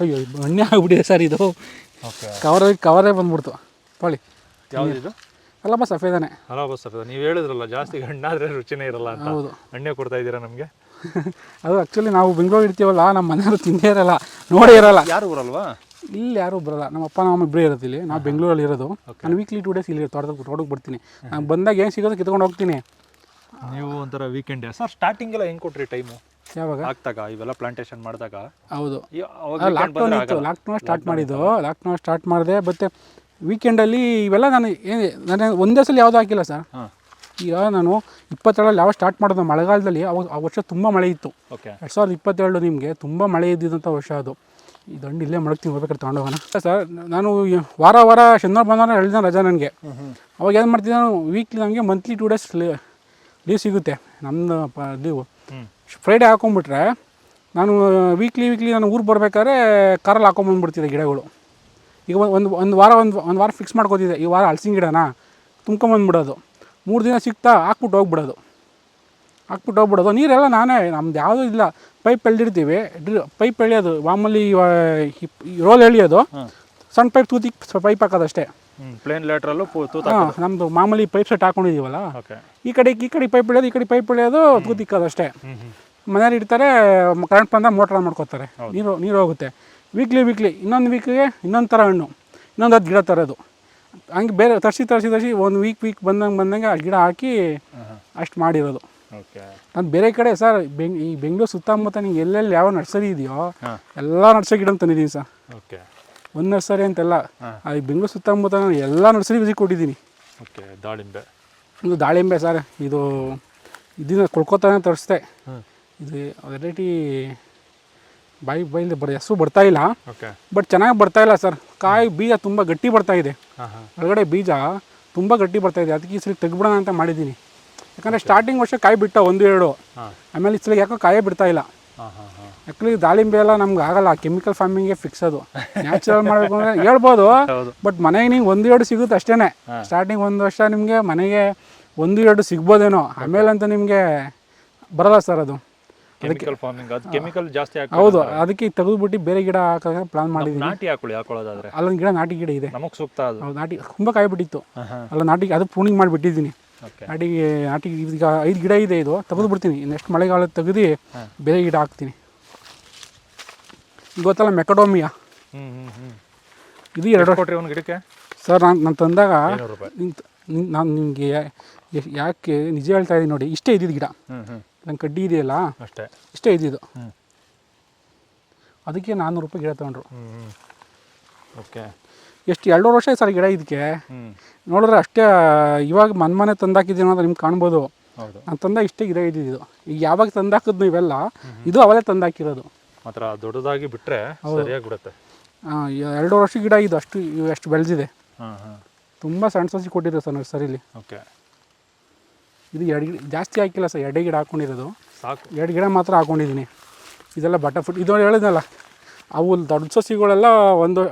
ಅಯ್ಯೋ ಇದು ಆಗ್ಬಿಟ್ಟಿದೆ ಸರ್ ಇದು. ಓಕೆ ಕವರ್ ಕವರೇ ಬಂದ್ಬಿಡ್ತು. ತೊಳಿ ಯಾವ್ದಿದು ಅಲ್ಲಮ್ಮ ಸಫೇದನೆ. ಅಲ್ಲ ಬಸ್ ಸರ್ ನೀವು ಹೇಳಿದ್ರಲ್ಲ ಜಾಸ್ತಿ ಹಣ್ಣಾದ್ರೆ ರುಚಿನೇ ಇರಲ್ಲ ಅಂತ. ಹೌದು. ಹಣ್ಣೆ ಕೊಡ್ತಾ ಇದ್ದೀರಾ ನಮಗೆ? ಅದು ಆ್ಯಕ್ಚುಲಿ ನಾವು ಬೆಂಗಳೂರು ಇರ್ತೀವಲ್ಲ ನಮ್ಮ ಮನೆಯವರು ತಿಂದೇ ಇರಲ್ಲ ನೋಡೇ ಇರಲ್ಲ. ಯಾರು ಬರಲ್ವಾ ಇಲ್ಲಿ ಯಾರೂ ಬರಲ್ಲ ನಮ್ಮ ಅಪ್ಪ ನಮ್ಮ ಇಬ್ಬರೇ ಇರೋದು ಇಲ್ಲಿ ನಾವು ಬೆಂಗಳೂರಲ್ಲಿ ಇರೋದು. ನಾನು ವೀಕ್ಲಿ ಟೂ ಡೇಸ್ ಇಲ್ಲಿ ತೋಟದ ತೋಟಕ್ಕೆ ಬರ್ತೀನಿ ನಾನು ಬಂದಾಗ ಏನು ಸಿಗೋದು ಕಿತ್ಕೊಂಡು ಹೋಗ್ತೀನಿ. ನೀವು ಒಂಥರ ವೀಕೆಂಡ್ ಸರ್ ಸ್ಟಾರ್ಟಿಂಗ್ ಎಲ್ಲ ಹೆಂಗೆ ಕೊಟ್ರಿ ಟೈಮು ಯಾವಾಗ? ಆಗ್ತಾಗ ಇವೆಲ್ಲ ಪ್ಲಾಂಟೇಶನ್ ಮಾಡಿದಾಗ? ಹೌದು. ಲಾಕ್ಡೌನ್ ಇತ್ತು ಲಾಕ್ಡೌನ್ ಸ್ಟಾರ್ಟ್ ಮಾಡಿದ್ದು ಲಾಕ್ಡೌನ್ ಸ್ಟಾರ್ಟ್ ಮಾಡಿದೆ ಮತ್ತು ವೀಕೆಂಡಲ್ಲಿ ಇವೆಲ್ಲ ನಾನು ಏನು ನಾನು ಒಂದೇ ಸಲ ಯಾವುದೂ ಹಾಕಿಲ್ಲ ಸರ್ ಈಗ ನಾನು ಇಪ್ಪತ್ತೇಳಲ್ಲಿ ಯಾವ ಸ್ಟಾರ್ಟ್ ಮಾಡೋದು ಮಳೆಗಾಲದಲ್ಲಿ ಅವಾಗ ಆ ವರ್ಷ ತುಂಬ ಮಳೆ ಇತ್ತು. ಓಕೆ ಎರಡು ಸಾವಿರದ ಇಪ್ಪತ್ತೇಳು ನಿಮಗೆ ತುಂಬ ಮಳೆ ಇದ್ದಿದ್ದಂಥ ವರ್ಷ ಅದು. ಈ ದಂಡು ಇಲ್ಲೇ ಮಡಗ್ತೀನಿ ಹೋಗ್ಬೇಕಾದ್ರೆ ತೊಗೊಂಡೋಗೋಣ ಸರ್ ನಾನು ವಾರ ವಾರ ಶನಿವಾರ ಭಾನುವಾರ ಎರಡು ದಿನ ರಜಾ ನನಗೆ. ಅವಾಗ ಏನು ಮಾಡ್ತೀನಿ ನಾನು ವೀಕ್ಲಿ ನನಗೆ ಮಂತ್ಲಿ ಟೂ ಡೇಸ್ ಲೀವ್ ಸಿಗುತ್ತೆ. ನಮ್ಮದು ಪ ಲೀವು ಫ್ರೈಡೇ ಹಾಕೊಂಡ್ಬಿಟ್ರೆ ನಾನು ವೀಕ್ಲಿ ವೀಕ್ಲಿ ನಾನು ಊರು ಬರ್ಬೇಕಾದ್ರೆ ಕಾರಲ್ಲಿ ಹಾಕೊಂಬಂದ್ಬಿಡ್ತಿದ್ದೆ ಗಿಡಗಳು. ಈಗ ಒಂದು ಒಂದು ವಾರ ಒಂದು ಒಂದು ವಾರ ಫಿಕ್ಸ್ ಮಾಡ್ಕೋತಿದ್ದೆ. ಈ ವಾರ ಹಲಸಿನ ಗಿಡನ ತುಂಬ್ಕೊಂಬಂದ್ಬಿಡೋದು ಮೂರು ದಿನ ಸಿಗ್ತಾ ಹಾಕ್ಬಿಟ್ಟು ಹೋಗ್ಬಿಡೋದು. ಹಾಕ್ಬಿಟ್ಟು ಹೋಗ್ಬಿಡೋದು. ನೀರೆಲ್ಲ ನಾನೇ ನಮ್ದು ಯಾವುದೂ ಇಲ್ಲ. ಪೈಪ್ ಎಳ್ದಿರ್ತೀವಿ ಡ್ರಿ ಪೈಪ್ ಎಳೆಯೋದು ಮಾಮೂಲಿ ರೋಲ್ ಎಳೆಯೋದು. ಸಣ್ಣ ಪೈಪ್ ತೂತಿ ಪೈಪ್ ಹಾಕೋದಷ್ಟೇ. ಪ್ಲೇನ್ ಲೆಟ್ರಲ್ಲೂ ಹಾಂ ನಮ್ಮದು ಮಾಮೂಲಿ ಪೈಪ್ ಸೆಟ್ ಹಾಕೊಂಡಿದ್ದೀವಲ್ಲ ಈ ಕಡೆ ಈ ಕಡೆ ಪೈಪ್ ಎಳೆಯೋದು ಈ ಕಡೆ ಪೈಪ್ ಎಳೆಯೋದು ತೂತಿಕ್ಕೋದು ಅಷ್ಟೇ ಹ್ಞೂ ಹ್ಞೂ ಮನೇಲಿ ಇಡ್ತಾರೆ ಕರೆಂಟ್ ಬಂದಾಗ ಮೋಟ್ರ್ ಮಾಡ್ಕೋತಾರೆ. ನೀರು ನೀರು ಹೋಗುತ್ತೆ. ವೀಕ್ಲಿ ವೀಕ್ಲಿ ಇನ್ನೊಂದು ವೀಕ್ಗೆ ಇನ್ನೊಂದು ಥರ ಹಣ್ಣು. ಇನ್ನೊಂದು ಹತ್ತು ಗಿಡ ತರೋದು. ಹಂಗೆ ಬೇರೆ ತರಿಸಿ ತರಿಸಿ ತರಿಸಿ ಒಂದು ವೀಕ್ ವೀಕ್ ಬಂದಂಗೆ ಬಂದಂಗೆ ಆ ಗಿಡ ಹಾಕಿ ಅಷ್ಟು ಮಾಡಿರೋದು. ಓಕೆ. ನಾನು ಬೇರೆ ಕಡೆ ಸರ್ ಬೆಂಗ್ ಈ ಬೆಂಗಳೂರು ಸುತ್ತಮುತ್ತ ನಿಂಗೆ ಎಲ್ಲೆಲ್ಲಿ ಯಾವ ನರ್ಸರಿ ಇದೆಯೋ ಎಲ್ಲ ನರ್ಸರಿ ಗಿಡ ತಂದಿದ್ದೀನಿ ಸರ್. ಓಕೆ. ಒಂದು ನರ್ಸರಿ ಅಂತೆಲ್ಲ. ಆ ಈ ಬೆಂಗಳೂರು ಸುತ್ತಮುತ್ತ ನಾನು ಎಲ್ಲ ನರ್ಸರಿ ವಿಸಿಟ್ ಕೊಟ್ಟಿದ್ದೀನಿ. ಓಕೆ ದಾಳಿಂಬೆ. ಇದು ದಾಳಿಂಬೆ ಸರ್ ಇದು ಇದನ್ನ ಕೊಳ್ಕೊತಾನೆ ತರಿಸ್ದೆ. ಇದು ವೆರೈಟಿ ಬಾಯಿ ಬಾಯಿಂದ ಬರ ಹೆಸರು ಬರ್ತಾ ಇಲ್ಲ. ಬಟ್ ಚೆನ್ನಾಗಿ ಬರ್ತಾ ಇಲ್ಲ ಸರ್ ಕಾಯಿ ಬೀಜ ತುಂಬ ಗಟ್ಟಿ ಬರ್ತಾ ಇದೆ. ಒಳಗಡೆ ಬೀಜ ತುಂಬ ಗಟ್ಟಿ ಬರ್ತಾ ಇದೆ. ಅದಕ್ಕೆ ಈ ಸಲ ತೆಗ್ಬಿಡೋಣ ಅಂತ ಮಾಡಿದ್ದೀನಿ. ಯಾಕಂದರೆ ಸ್ಟಾರ್ಟಿಂಗ್ ವರ್ಷ ಕಾಯಿ ಬಿಟ್ಟ ಒಂದು ಎರಡು. ಆಮೇಲೆ ಈ ಸಲ ಯಾಕೋ ಕಾಯೇ ಬಿಡ್ತಾ ಇಲ್ಲ. ಆಕ್ಚುಲಿ ದಾಳಿಂಬೆ ಎಲ್ಲ ನಮ್ಗೆ ಆಗಲ್ಲ. ಕೆಮಿಕಲ್ ಫಾರ್ಮಿಂಗೆ ಫಿಕ್ಸ್ ಅದು. ನ್ಯಾಚುರಲ್ ಮಾಡಬೇಕು ಅಂದ್ರೆ ಹೇಳ್ಬೋದು. ಬಟ್ ಮನೆಗೆ ನಿಂಗೆ ಒಂದು ಎರಡು ಸಿಗುತ್ತೆ ಅಷ್ಟೇ ಸ್ಟಾರ್ಟಿಂಗ್ ಒಂದು ವರ್ಷ ನಿಮಗೆ ಮನೆಗೆ ಒಂದು ಎರಡು ಸಿಗ್ಬೋದೇನೋ. ಆಮೇಲೆ ಅಂತ ನಿಮಗೆ ಬರಲ್ಲ ಸರ್ ಅದು. ಕೆಮಿಕಲ್ ಫಾರ್ಮಿಂಗ್ ಅದು ಕೆಮಿಕಲ್ ಜಾಸ್ತಿ ಹಾಕಿ ಹೌದು ಅದಕ್ಕೆ ತೆಗೆದುಬಿಟ್ಟು ಬೇರೆ ಗಿಡ ಹಾಕೋಕೆ ಪ್ಲಾನ್ ಮಾಡಿದ್ದೀನಿ ನಾಟಿ ಹಾಕೊಳ್ಳಿ ಹಾಕೊಳ್ಳೋದಾದ್ರೆ. ಅಲ್ಲೊಂದು ಗಿಡ ನಾಟಿ ಗಿಡ ಇದೆ. ನಮಗೆ ಸೂಕ್ತ ಅದು. ಹೌದು ನಾಟಿ ತುಂಬ ಕಾಯಿ ಬಿಟ್ಟಿತ್ತು ಹಾಂ ಹಾಂ. ಅಲ್ಲ ನಾಟಿ ಅದು ಪ್ರೂನಿಂಗ್ ಮಾಡಿಬಿಟ್ಟಿದ್ದೀನಿ. ನಾಟಿ ನಾಟಿ ಈಗ ಐದು ಗಿಡ ಇದೆ ಇದು ತೆಗೆದು ಬಿಡ್ತೀನಿ ನೆಕ್ಸ್ಟ್ ಮಳೆಗಾಲ ತೆಗೆದು ಬೇರೆ ಗಿಡ ಹಾಕ್ತೀನಿ. ಗೊತ್ತಲ್ಲ ಮೆಕಡೋಮಿಯಾ ಇದು ಎರಡು ಕೊಟ್ರಿ ಒಂದು ಗಿಡಕ್ಕೆ? ಸರ್ ನಾನು ನಾನು ತಂದಾಗ ನಾನು ನಿಮಗೆ ಯಾಕೆ ನಿಜ ಹೇಳ್ತಾ ಇದ್ದೀನಿ ನೋಡಿ ಇಷ್ಟೇ ಇದ್ದಿದ್ದು ಗಿಡ. ನನ್ನ ಕಡ್ಡಿ ಇದೆಯಲ್ಲ? ಅಷ್ಟೇ. ಇಷ್ಟೇ ಇದ್ದಿದ್ದು. ಅದಕ್ಕೆ ನಾನ್ನೂರು ರೂಪಾಯಿ ಗಿಡ ತಗೊಂಡ್ರು. ಓಕೆ. ಎಷ್ಟು ಎರಡೂವರೆ ವರ್ಷ ಸರ್ ಗಿಡ ಇದಕ್ಕೆ. ನೋಡಿದ್ರೆ ಅಷ್ಟೇ ಇವಾಗ ಮನೆ ಮನೆ ತಂದಾಕಿದ್ದೀನಿ ಅಂತ ನಿಮ್ಗೆ ಕಾಣ್ಬೋದು. ನಾನು ತಂದಾಗ ಇಷ್ಟೇ ಗಿಡ ಇದ್ದಿದ್ದು. ಈಗ ಯಾವಾಗ ತಂದಾಕಿದ್ನು ಇವೆಲ್ಲ ಇದು ಅವಲೇ ತಂದಾಕಿರೋದು. ಮಾತ್ರ ದೊಡ್ಡದಾಗಿ ಬಿಟ್ಟರೆ ಸರಿಯಾಗಿ ಬಿಡುತ್ತೆ. ಎರಡು ವರ್ಷ ಗಿಡ ಇದು ಅಷ್ಟು ಅಷ್ಟು ಬೆಳೆದಿದೆ. ಹಾಂ ಹಾಂ ತುಂಬ ಸಣ್ಣ ಸಸಿ ಕೊಟ್ಟಿರೋ ಸರ್ ಇಲ್ಲಿ ಓಕೆ. ಇದು ಎರಡು ಗಿಡ ಜಾಸ್ತಿ ಹಾಕಿಲ್ಲ ಸರ್ ಎರಡೇ ಗಿಡ ಹಾಕ್ಕೊಂಡಿರೋದು ಸಾಕು. ಎರಡು ಗಿಡ ಮಾತ್ರ ಹಾಕೊಂಡಿದ್ದೀನಿ. ಇದೆಲ್ಲ ಬಟರ್ ಫುಟ್ ಇದು ಹೇಳಿದ್ನಲ್ಲ ಅವು ದೊಡ್ಡ ಸಸಿಗಳೆಲ್ಲ ಒಂದು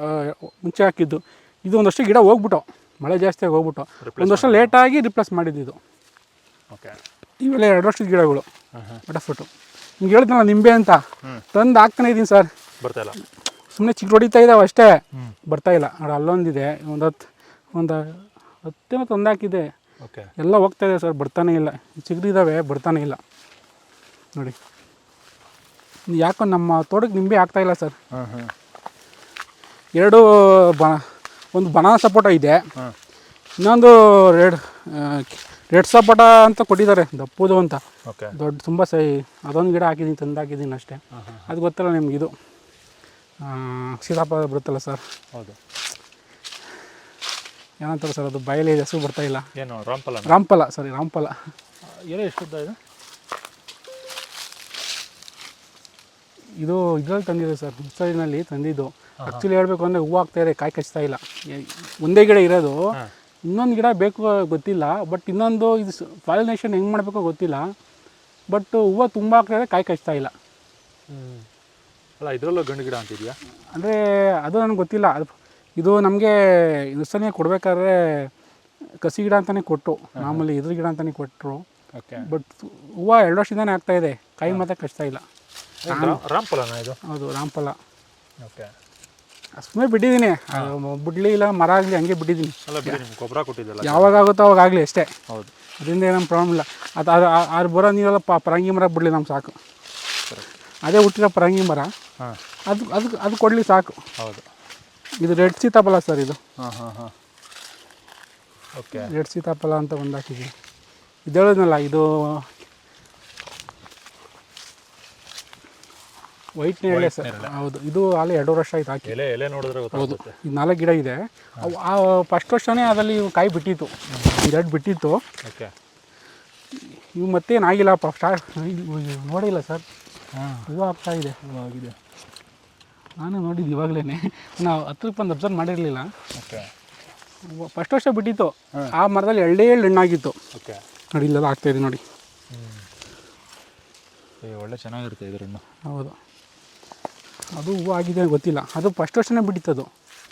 ಮುಂಚೆ ಹಾಕಿದ್ದು. ಇದು ಒಂದಷ್ಟು ಗಿಡ ಹೋಗ್ಬಿಟ್ಟು ಮಳೆ ಜಾಸ್ತಿಯಾಗಿ ಹೋಗ್ಬಿಟ್ಟು ಒಂದು ವರ್ಷ ಲೇಟಾಗಿ ರಿಪ್ಲೇಸ್ ಮಾಡಿದ್ದು ಓಕೆ ಇವೆಲ್ಲ ಎರಡು ವರ್ಷದ ಗಿಡಗಳು ಹಾಂ ಹಾಂ ಬಟ ಫುಟ್ಟು ನಿಮ್ಗೆ ಹೇಳಿದ್ನಲ್ಲ ನಿಂಬೆ ಅಂತ ತಂದು ಹಾಕ್ತಾನೆ ಇದ್ದೀನಿ ಸರ್. ಬರ್ತಾ ಇಲ್ಲ. ಸುಮ್ಮನೆ ಚಿಕ್ಕ ಹೊಡಿತಾ ಇದ್ದಾವೆ ಅಷ್ಟೇ. ಬರ್ತಾ ಇಲ್ಲ. ನೋಡಿ ಅಲ್ಲೊಂದಿದೆ ಒಂದು ಹತ್ತು ಒಂದು ಹತ್ತೇನೋ ತಂದಾಕಿದೆ ಓಕೆ ಎಲ್ಲ ಹೋಗ್ತಾ ಇದೆ ಸರ್ ಬರ್ತಾನೆ ಇಲ್ಲ. ಚಿಕ್ಕದಿದ್ದಾವೆ ಬರ್ತಾನೆ ಇಲ್ಲ. ನೋಡಿ. ಯಾಕೋ ನಮ್ಮ ತೋಟಕ್ಕೆ ನಿಂಬೆ ಆಗ್ತಾ ಇಲ್ಲ ಸರ್. ಎರಡು ಬ ಒಂದು ಬನಾನ ಸಪೋಟ ಇದೆ. ಇನ್ನೊಂದು ರೆಡ್ ರೆಡ್ ಸಪೋಟ ಅಂತ ಕೊಟ್ಟಿದ್ದಾರೆ ದಪ್ಪದು ಅಂತ. ಓಕೆ ದೊಡ್ಡ ತುಂಬ ಸೈ ಅದೊಂದು ಗಿಡ ಹಾಕಿದ್ದೀನಿ ತಂದು ಹಾಕಿದ್ದೀನಿ ಅಷ್ಟೇ ಅದು ಗೊತ್ತಲ್ಲ ನಿಮ್ಗೆ ಇದು. ಸೀತಾಫಲ ಬರುತ್ತಲ್ಲ ಸರ್. ಹೌದು. ಏನಂತಾರೆ ಸರ್ ಅದು ಬಾಯಲ್ಲಿ ಹೆಸರು ಬರ್ತಾ ಇಲ್ಲ. ಏನು ರಾಂಪಲ ರಾಮ್ಫಲ ಸಾರಿ ರಾಮ್ಫಲ ಎಲೆ ಎಷ್ಟುದ್ದ ಇದು? ಇದು ಇದ್ರಲ್ಲಿ ತಂದಿದೆ ಸರ್ ನರ್ಸರಿನಲ್ಲಿ ತಂದಿದ್ದು. ಆ್ಯಕ್ಚುಲಿ ಹೇಳಬೇಕು ಅಂದರೆ ಹೂವು ಆಗ್ತಾ ಇದೆ ಕಾಯಿ ಕಚ್ತಾ ಇಲ್ಲ. ಒಂದೇ ಗಿಡ ಇರೋದು. ಇನ್ನೊಂದು ಗಿಡ ಬೇಕು ಗೊತ್ತಿಲ್ಲ ಬಟ್ ಇನ್ನೊಂದು ಇದು ಪಾಲಿನೇಷನ್ ಹೆಂಗೆ ಮಾಡಬೇಕೋ ಗೊತ್ತಿಲ್ಲ. ಬಟ್ ಹೂವು ತುಂಬ ಆಗ್ತಾ ಇದೆ ಕಾಯಿ ಕಚ್ತಾ ಇಲ್ಲ. ಅಲ್ಲ ಇದರಲ್ಲೂ ಗಂಡು ಗಿಡ ಅಂತಿದೆಯಾ? ಅಂದರೆ ಅದು ನನಗೆ ಗೊತ್ತಿಲ್ಲ. ಅದು ಇದು ನಮಗೆ ನರ್ಸರಿನೇ ಕೊಡಬೇಕಾದ್ರೆ ಕಸಿ ಗಿಡ ಅಂತಲೇ ಕೊಟ್ಟು ಮಾಮೂಲಿ ಇದ್ರ ಗಿಡ ಅಂತಲೇ ಕೊಟ್ಟರು ಓಕೆ ಬಟ್ ಹೂವು ಎರಡು ವರ್ಷದಿಂದನೇ ಆಗ್ತಾ ಇದೆ ಕೈ ಮಾತ್ರ ಕಚ್ತಾ ಇಲ್ಲ. ಇದು? ಹೌದು ರಾಮ್ಫಲ. ಓಕೆ ಸುಮ್ಮನೆ ಬಿಟ್ಟಿದ್ದೀನಿ. ಬಿಡ್ಲಿ ಇಲ್ಲ ಮರ ಆಗಲಿ ಹಂಗೆ ಬಿಟ್ಟಿದ್ದೀನಿ. ಗೊಬ್ಬರ ಕೊಟ್ಟಿದ್ದಲ್ಲ ಯಾವಾಗ ಆಗುತ್ತೋ ಅವಾಗ ಆಗಲಿ ಅಷ್ಟೇ. ಹೌದು. ಅದರಿಂದ ಏನೂ ಪ್ರಾಬ್ಲಮ್ ಇಲ್ಲ. ಅದು ಅದು ಅದು ಬರೋ ನೀರೆಲ್ಲ ಪ ಪರಂಗಿ ಮರ ಬಿಡಲಿ ನಮ್ಗೆ ಸಾಕು. ಅದೇ ಹುಟ್ಟಿರೋ ಪರಂಗಿ ಮರ. ಅದು ಅದು ಅದು ಕೊಡಲಿ ಸಾಕು. ಹೌದು. ಇದು ರೆಡ್ ಸೀತಾಫಲ ಸರ್ ಇದು. ಹಾಂ ಹಾಂ ಹಾಂ. ಓಕೆ. ರೆಡ್ ಸೀತಾಫಲ ಅಂತ ಒಂದು ಹಾಕಿದ್ವಿ ಇದು ಹೇಳಿದ್ನಲ್ಲ ಇದು ವೈಟ್ ನೇರಳೆ ಸರ್. ಹೌದು ಇದು ಆಲೆ ಎರಡು ವರ್ಷ ಆಯ್ತು ಹಾಕಿ. ಎಲೆ ಎಲೆ ನೋಡಿದ್ರೆ ಹೌದು ಇದು ನಾಲ್ಕು ಗಿಡ ಇದೆ. ಆ ಫಸ್ಟ್ ವರ್ಷನೇ ಅದರಲ್ಲಿ ಕಾಯಿ ಬಿಟ್ಟಿತ್ತು. ಎರಡು ಬಿಟ್ಟಿತ್ತು. ಓಕೆ. ಇವು ಮತ್ತೇನಾಗಿಲ್ಲಪ್ಪ ಸ್ಟಾರ್ಟ್ ನೋಡಿಲ್ಲ ಸರ್. ಹಾಂ. ಹೂವು ಆಗ್ತಾ ಇದೆ. ಆಗಿದೆ. ನಾನು ನೋಡಿದ್ದು ಇವಾಗಲೇ ನಾವು ಹತ್ರಕ್ಕೆ ಬಂದು ಅಬ್ಸರ್ವ್ ಮಾಡಿರಲಿಲ್ಲ. ಓಕೆ. ಫಸ್ಟ್ ವರ್ಷ ಬಿಟ್ಟಿತ್ತು. ಆ ಮರದಲ್ಲಿ ಎಳ್ಳೆ ಎಳ್ಳು ಹಣ್ಣಾಗಿತ್ತು. ಓಕೆ. ನೋಡಿ ಇಲ್ಲೆಲ್ಲ ಆಗ್ತಾ ಇದೆ ನೋಡಿ. ಒಳ್ಳೆ ಚೆನ್ನಾಗಿರುತ್ತೆ ಇದ್ರ ಹೌದು. ಅದು ಹೂವು ಆಗಿದೆ ಗೊತ್ತಿಲ್ಲ. ಅದು ಫಸ್ಟ್ ವರ್ಷನೇ ಬಿಟ್ಟಿತ್ತದು.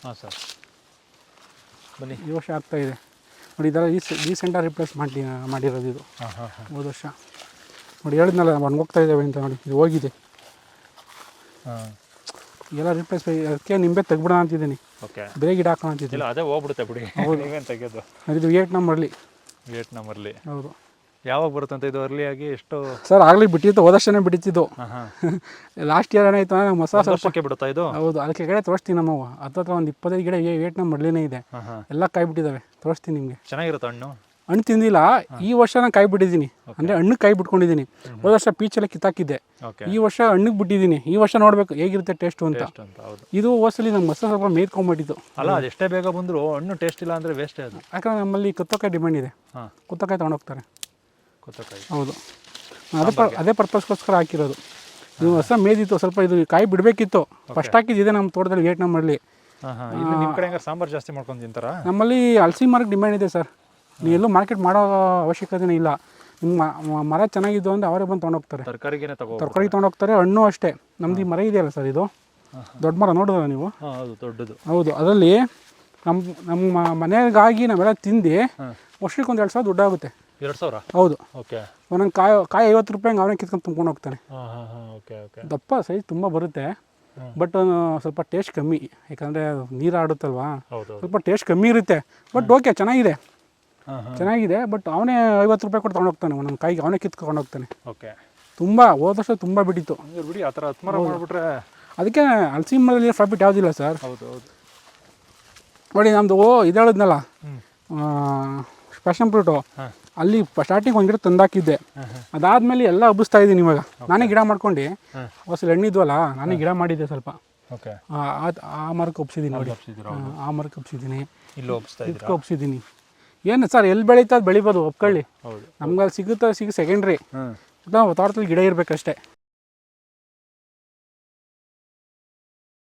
ಹಾಂ ಸರ್. ಬನ್ನಿ. ಈ ವರ್ಷ ಆಗ್ತಾ ಇದೆ. ನೋಡಿ ಇದೆಲ್ಲ ಈ ರೀಸೆಂಟಾಗಿ ರಿಪ್ಲೇಸ್ ಮಾಡಿ ಮಾಡಿರೋದು ಇದು. ಹಾಂ ಹಾಂ ಹಾಂ. ಹೋದ ವರ್ಷ. ನೋಡಿ ಹೇಳಿದ್ನಲ್ಲ ಒಣಗೋಗ್ತಾ ಇದ್ದಾವೆ ಅಂತ ನೋಡಿ. ಇದು ಹೋಗಿದೆ. ಹಾಂ. ಎಲ್ಲ ರಿಪ್ಲೇಸ್ ಅದಕ್ಕೆ ನಿಂಬೆ ತೆಗ್ಬಿಡೋಣ ಅಂತಿದ್ದೀನಿ. ಓಕೆ ಬೇರೆ ಗಿಡ ಹಾಕೋಣ ಅಂತಿದ್ದೀನಿ. ಇಲ್ಲ ಅದೇ ಹೋಗ್ಬಿಡುತ್ತೆ ಬಿಡಿ. ನೀವೇನು ತೆಗೆಯೋದು ಇದು ಏಟ್ ನಂಬರ್ಲಿ ಏಟ್ ನಂಬರ್ಲಿ ಹೌದು. ಯಾವಾಗ ಬರುತ್ತಂತ ಇದು ಅರ್ಲಿ ಆಗಿ ಎಷ್ಟು? ಸರ್ ಆಗಲಿ ಬಿಟ್ಟಿತ್ತು ಹೋದಷ್ಟೇ ಬಿಟ್ಟಿದ್ದು ಹಾಂ ಲಾಸ್ಟ್ ಇಯರ್ ಏನಾಯ್ತು ಅಂದ್ರೆ ಹೊಸ ವರ್ಷಕ್ಕೆ ಬಿಡುತ್ತಾ ಇದು? ಹೌದು ಅದಕ್ಕೆ ಗಿಡ ತೋರಿಸ್ತೀನಿ ನಮ್ಮವು ಹತ್ತತ್ರ ಒಂದು ಇಪ್ಪತ್ತೈದು ಗಿಡ ನಮ್ಮ ಮೊದಲೇನೇ ಇದೆ. ಎಲ್ಲ ಕಾಯಿ ಬಿಟ್ಟಿದ್ದಾವೆ ತೋರಿಸ್ತೀನಿ ನಿಮಗೆ. ಚೆನ್ನಾಗಿರುತ್ತೆ ಹಣ್ಣು? ಹಣ್ಣು ತಿಂದಿಲ್ಲ ಈ ವರ್ಷ ನಾನು ಕಾಯಿ ಬಿಟ್ಟಿದ್ದೀನಿ ಅಂದರೆ ಹಣ್ಣು ಕಾಯಿ ಬಿಟ್ಕೊಂಡಿದ್ದೀನಿ ಹೋದ ವರ್ಷ ಪೀಚೆಲ್ಲ ಕಿತ್ತಾಕಿದ್ದೆ. ಈ ವರ್ಷ ಹಣ್ಣಿಗೆ ಬಿಟ್ಟಿದ್ದೀನಿ. ಈ ವರ್ಷ ನೋಡಬೇಕು ಹೇಗಿರುತ್ತೆ ಟೇಸ್ಟು ಅಂತ. ಇದು ಹೋಸಲಿ ನಮ್ಮ ಹೊಸ ಸ್ವಲ್ಪ ಮೇಯ್ಕೊಂಬಿಟ್ಟಿದ್ದು ಅಲ್ಲ ಅದೆಷ್ಟೇ ಎಷ್ಟೇ ಬೇಗ ಬಂದರೂ ಹಣ್ಣು ಟೇಸ್ಟ್ ಇಲ್ಲ ಅಂದರೆ ವೇಸ್ಟೇ ಅದು. ಯಾಕಂದ್ರೆ ನಮ್ಮಲ್ಲಿ ಕುತ್ತಕಾಯಿ ಡಿಮ್ಯಾಂಡ್ ಇದೆ. ಕುತ್ತಕಾಯಿ ತೊಗೊಂಡೋಗ್ತಾರೆ ಕೊತ್ತಕಾಯಿ. ಹೌದು. ಅದೇ ಪರ್ ಅದೇ ಪರ್ಪಸ್ಗೋಸ್ಕರ ಹಾಕಿರೋದು. ಇದು ಹೊಸ ಮೇದಿತ್ತು ಸ್ವಲ್ಪ ಇದು ಕಾಯಿ ಬಿಡಬೇಕಿತ್ತು. ಫಸ್ಟ್ ಹಾಕಿದ್ದಿದೆ ನಮ್ಮ ತೋಟದಲ್ಲಿ ವೇಟ್ ನಮ್ಮಲ್ಲಿ ನಿಮ್ಮ ಕಡೆ ಸಾಂಬಾರು ಜಾಸ್ತಿ ಮಾಡ್ಕೊಂಡು ತಿಂತಾರ? ನಮ್ಮಲ್ಲಿ ಹಲಸಿ ಮರಕ್ಕೆ ಡಿಮ್ಯಾಂಡ್ ಇದೆ ಸರ್ ನೀವು ಎಲ್ಲೂ ಮಾರ್ಕೆಟ್ ಮಾಡೋ ಅವಶ್ಯಕತೆನೇ ಇಲ್ಲ. ನಿಮ್ಮ ಮರ ಚೆನ್ನಾಗಿದ್ದು ಅಂದರೆ ಅವರೇ ಬಂದು ತೊಗೊಂಡೋಗ್ತಾರೆ. ತರಕಾರಿಗೇನೆ ತಗೋ ತರಕಾರಿ ತೊಗೊಂಡೋಗ್ತಾರೆ ಹಣ್ಣು ಅಷ್ಟೇ. ನಮ್ದು ಈ ಮರ ಇದೆಯಲ್ಲ ಸರ್ ಇದು? ದೊಡ್ಡ ಮರ ನೋಡಿದ್ರ ನೀವು? ಹೌದು ದೊಡ್ಡದು. ಹೌದು ಅದರಲ್ಲಿ ನಮ್ಮ ನಮ್ಮ ಮನೆಗಾಗಿ ನಾವೆಲ್ಲ ತಿಂದು ವರ್ಷಕ್ಕೆ ಒಂದು ಎರಡು ಸಾವಿರ ದುಡ್ಡಾಗುತ್ತೆ. ಎರಡು ಸಾವಿರ? ಹೌದು. ಓಕೆ. ಒಂದೊಂದು ಕಾಯಿ ಕಾಯಿ ಐವತ್ತು ರೂಪಾಯಿ ಅವನೇ ಕಿತ್ಕೊಂಡು ತುಂಬ್ಕೊಂಡು ಹೋಗ್ತಾನೆ. Okay okay. ದಪ್ಪ ಸೈಜ್ ತುಂಬ ಬರುತ್ತೆ. ಬಟ್ ಸ್ವಲ್ಪ ಟೇಸ್ಟ್ ಕಮ್ಮಿ. ಯಾಕಂದರೆ ನೀರು ಆಡುತ್ತಲ್ವಾ ಸ್ವಲ್ಪ ಟೇಸ್ಟ್ ಕಮ್ಮಿ ಇರುತ್ತೆ. ಬಟ್ ಓಕೆ ಚೆನ್ನಾಗಿದೆ. ಚೆನ್ನಾಗಿದೆ ಬಟ್ ಅವನೇ ಐವತ್ತು ರೂಪಾಯಿ ಕೊಟ್ಟು ತೊಗೊಂಡೋಗ್ತಾನೆ ನಮ್ಮ ಕೈಗೆ ಅವನೇ ಕಿತ್ಕೊಂಡು ಹೋಗ್ತಾನೆ ಓಕೆ. ತುಂಬ ಹೋದ ವರ್ಷ ತುಂಬ ಬಿಟ್ಟಿತ್ತು. ಬಿಡಿ ಆ ಥರ ಹತ್ತು ಮರ ಮಾಡಿಬಿಟ್ರೆ ಅದಕ್ಕೆ ಹಲಸಿ ಮರದಲ್ಲಿ ಪ್ರಾಫಿಟ್ ಯಾವುದಿಲ್ಲ ಸರ್ ಹೌದು ಹೌದು. ನೋಡಿ ನಮ್ಮದು ಓ ಇದು ಹೇಳಿದ್ನಲ್ಲ? ಹ್ಞೂ ಪ್ಯಾಷನ್ ಫ್ರೂಟು ಅಲ್ಲಿ ಸ್ಟಾರ್ಟಿಂಗ್ ಒಂದು ಗಿಡ ತಂದಾಕಿದ್ದೆ. ಅದಾದಮೇಲೆ ಎಲ್ಲ ಹಬ್ಬಿಸ್ತಾ ಇದ್ದೀನಿ ಇವಾಗ. ನಾನೇ ಗಿಡ ಮಾಡ್ಕೊಂಡು. ಹೊಸ ಎಣ್ಣಿದ್ವಲ್ಲ ನಾನೇ ಗಿಡ ಮಾಡಿದ್ದೆ ಸ್ವಲ್ಪ. ಆ ಮರಕ್ಕೆ ಒಪ್ಸಿದ್ದೀನಿ ನೋಡಿ. ಆ, ಮರಕ್ಕೆ ಒಪ್ಸಿದ್ದೀನಿ ಇಲ್ಲಿ ಒಪ್ಸಿದ್ದೀನಿ ಏನು ಸರ್ ಎಲ್ಲಿ ಬೆಳೀತಾ ಅದು ಬೆಳಿಬೋದು ಒಪ್ಕೊಳ್ಳಿ. ಹೌದು ನಮ್ಗೆ ಅಲ್ಲಿ ಸಿಗುತ್ತೆ ಸಿಗ ಸೆಕೆಂಡ್ರಿ ನಾವು ತೋಟದಲ್ಲಿ ಗಿಡ ಇರಬೇಕಷ್ಟೇ.